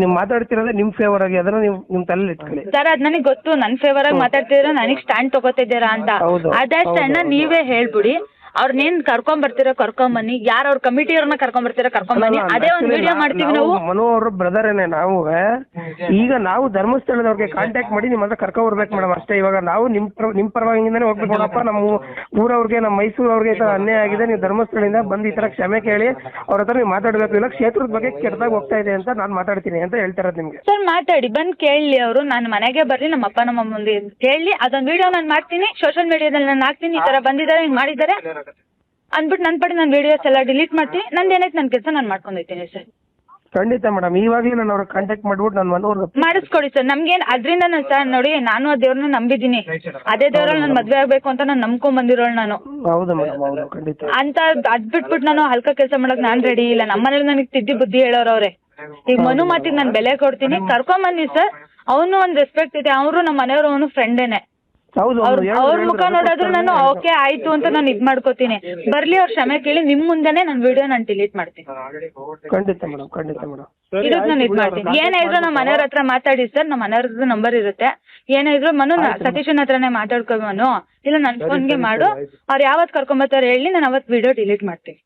ನೀವು ಮಾತಾಡ್ತಿರೋದೇ ನಿಮ್ ಫೇವರ್ ಆಗಿ ಅದನ್ನ ನೀವು ನಿಮ್ ತಲೆ ಇಟ್ಕೊಳ್ಳಿ. ಸರ್ ಅದ್ ನನಗೆ ಗೊತ್ತು. ನನ್ ಫೇವರ್ ಆಗಿ ಮಾತಾಡ್ತಿದ್ರೆ ನನಗ್ ಸ್ಟ್ಯಾಂಡ್ ತಗೋತಿದ್ದೀರಾ ಅಂತ. ಹೌದು. ಅದೇ ಸ್ಟ್ಯಾಂಡ್ ನೀವೇ ಹೇಳ್ಬಿಡಿ. ಅವ್ರನ್ನೇನ್ ಕರ್ಕೊಂಡ್ ಬರ್ತೀರಾ ಕರ್ಕೊಂಡ್ ಬನ್ನಿ. ಯಾರ ಅವ್ರ ಕಮಿಟಿಯವ್ರನ್ನ ಕರ್ಕೊಂಡ್ ಬರ್ತೀರಾ ಕರ್ಕೊಂಡ್ ಬನ್ನಿ. ಅದೇ ಒಂದ್ ವಿಡಿಯೋ ಮಾಡ್ತೀವಿ ನಾವು ಮನು ಅವ್ರ ಏನೇ ನಾವು ಈಗ ನಾವು ಧರ್ಮಸ್ಥಳದವ್ರಿಗೆ ಕಾಂಟ್ಯಾಕ್ಟ್ ಮಾಡಿ ನಿಮ್ಮ ಹತ್ರ ಕರ್ಕೊಂಡ್ ಬರ್ಬೇಕು ಮೇಡಮ್ ಅಷ್ಟೇ. ಇವಾಗ ನಾವು ನಿಮ್ ಪರ- ನಿಮ್ ಪರವಾಗಿಂದಾನೆ ಹೋಗ್ಬೇಕು ನೋಡಪ್ಪ. ನಮ್ಮ ಊರವ್ರಿಗೆ ನಮ್ಮ ಮೈಸೂರವ್ರಿಗೆ ಈ ತರ ಅನ್ಯಾಯ ಆಗಿದೆ. ನೀವು ಧರ್ಮಸ್ಥಳದಿಂದ ಬಂದು ಈ ತರ ಕ್ಷಮೆ ಕೇಳಿ ಅವ್ರ ಹತ್ರ ನೀವು ಮಾತಾಡ್ಬೇಕು. ಇಲ್ಲ ಕ್ಷೇತ್ರದ ಬಗ್ಗೆ ಕೆಟ್ಟದಾಗ ಹೋಗ್ತಾ ಇದೆ ಅಂತ ನಾನು ಮಾತಾಡ್ತೀನಿ ಅಂತ ಹೇಳ್ತಾ ಇರೋದು ನಿಮ್ಗೆ. ಸರ್ ಮಾತಾಡಿ. ಬಂದ್ ಕೇಳಿ ಅವರು. ನಾನು ಮನೆಗೆ ಬರ್ಲಿ ನಮ್ಮ ಅಪ್ಪ ನಮ್ಮ ಮುಂದೆ ಕೇಳಿ ಅದೊಂದು ವಿಡಿಯೋ ನಾನು ಮಾಡ್ತೀನಿ. ಸೋಷಿಯಲ್ ಮೀಡಿಯಾದಲ್ಲಿ ನಾನು ಹಾಕ್ತೀನಿ. ಈ ತರ ಬಂದಿದ್ದಾರೆ ಹಿಂಗ್ ಮಾಡಿದ್ದಾರೆ. ಅಂದ್ಬಿಟ್ಟು ನನ್ನ ಪಡೆ ನಾನು ವಿಡಿಯೋಸ್ ಎಲ್ಲ ಡಿಲೀಟ್ ಮಾಡ್ತೀನಿ ನಂದು ಏನೈತೆ ನನ್ನ ಕೆಲಸ ನಾನು ಮಾಡ್ಕೊಂಡಿರ್ತೀನಿ ಸರ್. ಖಂಡಿತ ಮೇಡಮ್ ಇವಾಗಲೇ ನಾನು ಅವ್ರಿಗೆ ಕಾಂಟ್ಯಾಕ್ಟ್ ಮಾಡ್ಬಿಟ್ಟು ನಾನು ಮನೋರ್ ಮಾಡಿಸ್ಕೊಡಿ ಸರ್. ನಮ್ಗೇನ್ ಅದರಿಂದ ನಾನು ಸರ್ ನೋಡಿ ನಾನು ಆ ದೇವ್ರನ್ನ ನಂಬಿದ್ದೀನಿ. ಅದೇ ದೇವ್ರಲ್ಲಿ ನಾನು ಮದ್ವೆ ಆಗ್ಬೇಕು ಅಂತ ನಾನು ನಂಬ್ಕೊಂಡ್ ಬಂದಿರೋಳು ನಾನು. ಹೌದು ಮೇಡಮ್ ಹೌದು ಖಂಡಿತ. ಅಂತ ಅದ್ ಬಿಟ್ಬಿಟ್ಟು ನಾನು ಹಲ್ಕ ಕೆಲಸ ಮಾಡಕ್ ನಾನು ರೆಡಿ ಇಲ್ಲ. ನಮ್ಮ ಮನೇಲಿ ನನಗೆ ತಿದ್ದಿ ಬುದ್ಧಿ ಹೇಳೋರವ್ರೆ ಈಗ ಮನು ಮಾತಿಗೆ ನಾನು ಬೆಲೆ ಕೊಡ್ತೀನಿ. ಕರ್ಕೊಂಡ್ ಬನ್ನಿ ಸರ್. ಅವನು ಒಂದು ರೆಸ್ಪೆಕ್ಟ್ ಇದೆ. ಅವರು ನಮ್ಮ ಮನೆಯವರು ಅವನು ಫ್ರೆಂಡೇನೆ ಹೌದು ಅವ್ರ ಅವ್ರ ಮುಖ. ನೋಡಿದ್ರು ನಾನು ಓಕೆ ಆಯ್ತು ಅಂತ ನಾನು ಇದ್ ಮಾಡ್ಕೋತೀನಿ. ಬರ್ಲಿ ಅವ್ರ ಕ್ಷಮೆ ಕೇಳಿ ನಿಮ್ ಮುಂದೆನೆ ನಾನು ವಿಡಿಯೋ ನಾನು ಡಿಲೀಟ್ ಮಾಡ್ತೀನಿ. ಖಂಡಿತ ಮೇಡಮ್ ಖಂಡಿತ ಮೇಡಮ್ ಇದಕ್ಕೆ ನಾನು ಇದ್ ಮಾಡ್ತೀನಿ. ಏನೇ ಇದ್ರು ನಮ್ಮ ಮನೆಯವ್ರ ಹತ್ರ ಮಾತಾಡಿ ಸರ್ ನಮ್ಮ ಮನೆಯವ್ರದ್ದು ನಂಬರ್ ಇರುತ್ತೆ. ಏನಾದ್ರು ಇದ್ರು ಮನು ನಾ- ಸತೀಶನ್ ಹತ್ರನೇ ಮಾತಾಡ್ಕೊ ಮನು. ಇಲ್ಲ ನನ್ ಫೋನ್ಗೆ ಮಾಡು. ಅವ್ರು ಯಾವತ್ ಕರ್ಕೊಂಬರ್ತಾರೆ ಹೇಳಿ ನಾನು ಅವತ್ ವಿಡಿಯೋ ಡಿಲೀಟ್ ಮಾಡ್ತೀನಿ.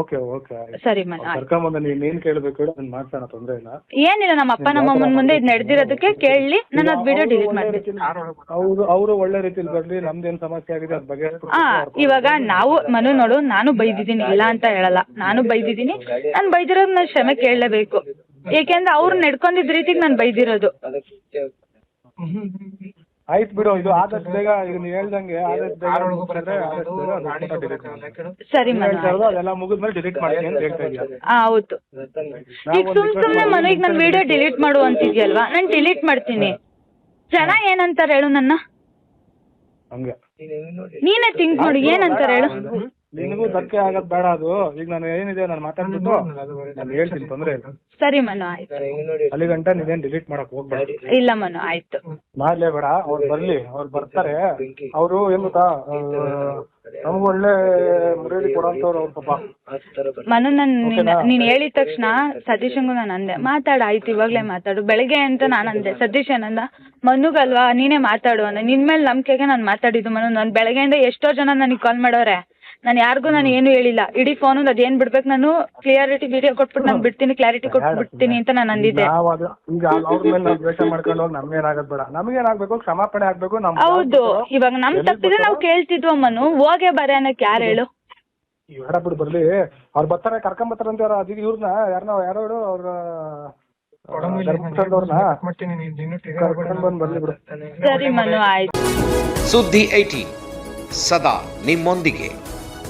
ಓಕೆ ಓಕೆ ಸರಿ ಮನು ಆಯ್ತು. ಕರ್ಕೊಂಬಂದ ನೀನ್ ಏನ್ ಕೇಳ್ಬೇಕು ಹೇಳಿ ಅದನ್ನ ಮಾಡ್ಸೋಣ ತೊಂದ್ರೆ ಇಲ್ಲ. ಏನಿಲ್ಲ ನಮ್ಮ ಅಪ್ಪ ನಮ್ಮ ಅಮ್ಮನ ಮುಂದೆ ಇದು ನಡೆದಿರೋದಕ್ಕೆ ಕೇಳಿ ನಾನು ಅದ್ ವಿಡಿಯೋ ಡಿಲೀಟ್ ಮಾಡ್ತೀನಿ. ಹೌದು ಅವರು ಒಳ್ಳೆ ರೀತಿಲಿ ಬರ್ಲಿ ನಮ್ದೇನ್ ಸಮಸ್ಯೆ ಆಗಿದೆ ಅದ್ ಬಗ್ಗೆ ಹಾ ಇವಾಗ ನಾವು ಮನು ನೋಡು ನಾನು ಬೈದಿದ್ದೀನಿ ಇಲ್ಲ ಅಂತ ಹೇಳಲ್ಲ. ನಾನು ಬೈದಿದ್ದೀನಿ ನಾನು ಬೈದಿರೋದು ನಾನು ಕ್ಷಮೆ ಕೇಳಲೇಬೇಕು. ಏಕೆಂದ್ರೆ ಅವ್ರು ನಡ್ಕೊಂಡಿದ್ ರೀತಿಗೆ ನಾನು ಬೈದಿರೋದು. ಆಯ್ತು ಬಿಡು ಇದು ಆದಷ್ಟು ಬೇಗ ಈಗ ನೀವು ಹೇಳ್ದಂಗೆ ಆದಷ್ಟು ಬೇಗ ಸರಿ ನೀವ್ ಮನು ಹೇಳ್ತಾ ಇರೋದು ಅದೆಲ್ಲ ಮುಗಿದ್ಮೇಲೆ ಡಿಲೀಟ್ ಮಾಡ್ತೀನಿ ಅಂತ ಹೇಳ್ತಾ ಇದೀಯ ಹಾ ಹೌದು. ಈಗ ಸುಮ್ ಸುಮ್ನೆ ಮನು ಈಗ ನಾನು ವಿಡಿಯೋ ಡಿಲೀಟ್ ಮಾಡು ಅಂತಿದ್ಯಲ್ವಾ? ನಾನು ಡಿಲೀಟ್ ಮಾಡ್ತೀನಿ. ಜನ ಏನಂತಾರೆ ಹೇಳು ನನ್ನ? ಹಂಗೆ. ನೀನೇ ತಿಂಕ್ ಮಾಡು ಏನಂತಾರೆ ಹೇಳು? ನಿನಗೂ ಧಕ್ಕೆ ಆಗೋದ್ ಬೇಡ ಅದು. ಈಗ ನಾನು ಏನಿದೆ ನಾನು ಮಾತಾಡ್ಬಿಟ್ಟು ನಾನು ಹೇಳ್ತೀನಿ ತೊಂದ್ರೆ ಇಲ್ಲ. ಸರಿ ಮನು ಆಯ್ತು. ಅಲ್ಲಿ ಗಂಟ ನೀವೇನ್ ಡಿಲೀಟ್ ಮಾಡಕ್ ಹೋಗ್ಬೇಡ. ಇಲ್ಲ ಮನು ಆಯ್ತು. ಮಾಡ್ಲೇ ಬೇಡ ಅವ್ರು ಬರ್ಲಿ ಅವ್ರು ಬರ್ತಾರೆ. ಅವರು ಏನ್ ಗೊತ್ತಾ ನಮ್ಗೆ ಒಳ್ಳೆ ಮುರಳಿ ಕೊಡೋಂತವ್ರು ಅವ್ರ ಪಾಪ. ಮನು ನನ್ ನೀನ್ ಹೇಳಿದ ತಕ್ಷಣ ಸತೀಶಂಗು ನಾನು ಅಂದೆ. ಮಾತಾಡ ಆಯ್ತು ಇವಾಗ್ಲೇ ಮಾತಾಡು. ಬೆಳಗ್ಗೆ ಅಂತ ನಾನು ಅಂದೆ. ಸತೀಶ್ ಏನಂದ ಮನುಗಲ್ವಾ ನೀನೇ ಮಾತಾಡು ಅಂದ ನಿನ್ ಮೇಲೆ ನಂಬಿಕೆಗೆ ನಾನು ಮಾತಾಡಿದ್ದು ಮನು. ನಾನು ಬೆಳಗ್ಗೆಯಿಂದ ಎಷ್ಟೋ ಜನ ನನಗೆ ಕಾಲ್ ಮಾಡೋರೆ. ನಾನು ಯಾರಿಗೂ ನಾನು ಏನು ಹೇಳಿಲ್ಲ. ಇಡೀ ಫೋನ್ ಅದೇನ್ ಬಿಡ್ಬೇಕು ನಾನು ಕ್ಲಿಯರಿಟಿ ವಿಡಿಯೋ ಕೊಟ್ಬಿಟ್ಟು ನಾನು ಬಿಡ್ತೀನಿ ಕ್ಲಾರಿಟಿ ಕೊಟ್ಬಿಡ್ತೀನಿ ಅಂತ ನಾನು ಅಂದಿದ್ದೆ ನಾವಾಗ ಈಗ ಅವ್ರ ಮೇಲೆ ನಾವು ದ್ವೇಷ ಮಾಡ್ಕೊಂಡು ಹೋಗಿ ನಮ್ಗೇನಾಗದ್ ಬೇಡ. ನಮ್ಗೇನಾಗ್ಬೇಕು ಕ್ಷಮಾಪಣೆ ಆಗ್ಬೇಕು ನಮ್ ಹೌದು. ಇವಾಗ ನಮ್ ತಪ್ಪಿದ್ರೆ ನಾವು ಕೇಳ್ತಿದ್ವ ಮನು? ಹೋಗೇ ಬರ ಅನ್ನಕ್ ಯಾರು ಹೇಳು? ಬೇಡ ಬಿಡು ಬರ್ಲಿ. ಅವ್ರು ಬರ್ತಾರೆ ಕರ್ಕೊಂಡ್ ಬರ್ತಾರೆ ಅಂತ ಅದಕ್ಕೆ ಇವ್ರನ್ನ ಯಾರನ್ನ ಯಾರೋ ಅವ್ರ ಧರ್ಮಸ್ಥಳದವ್ರನ್ನ ಕರ್ಕೊಂಡ್ ಬಂದ್ ಬರ್ಲಿ ಬಿಡು. ಸರಿ ಮನು ಆಯ್ತು. ಸುದ್ದಿ ಏಟೀನ್ ಸದಾ ನಿಮ್ಮೊಂದಿಗೆ.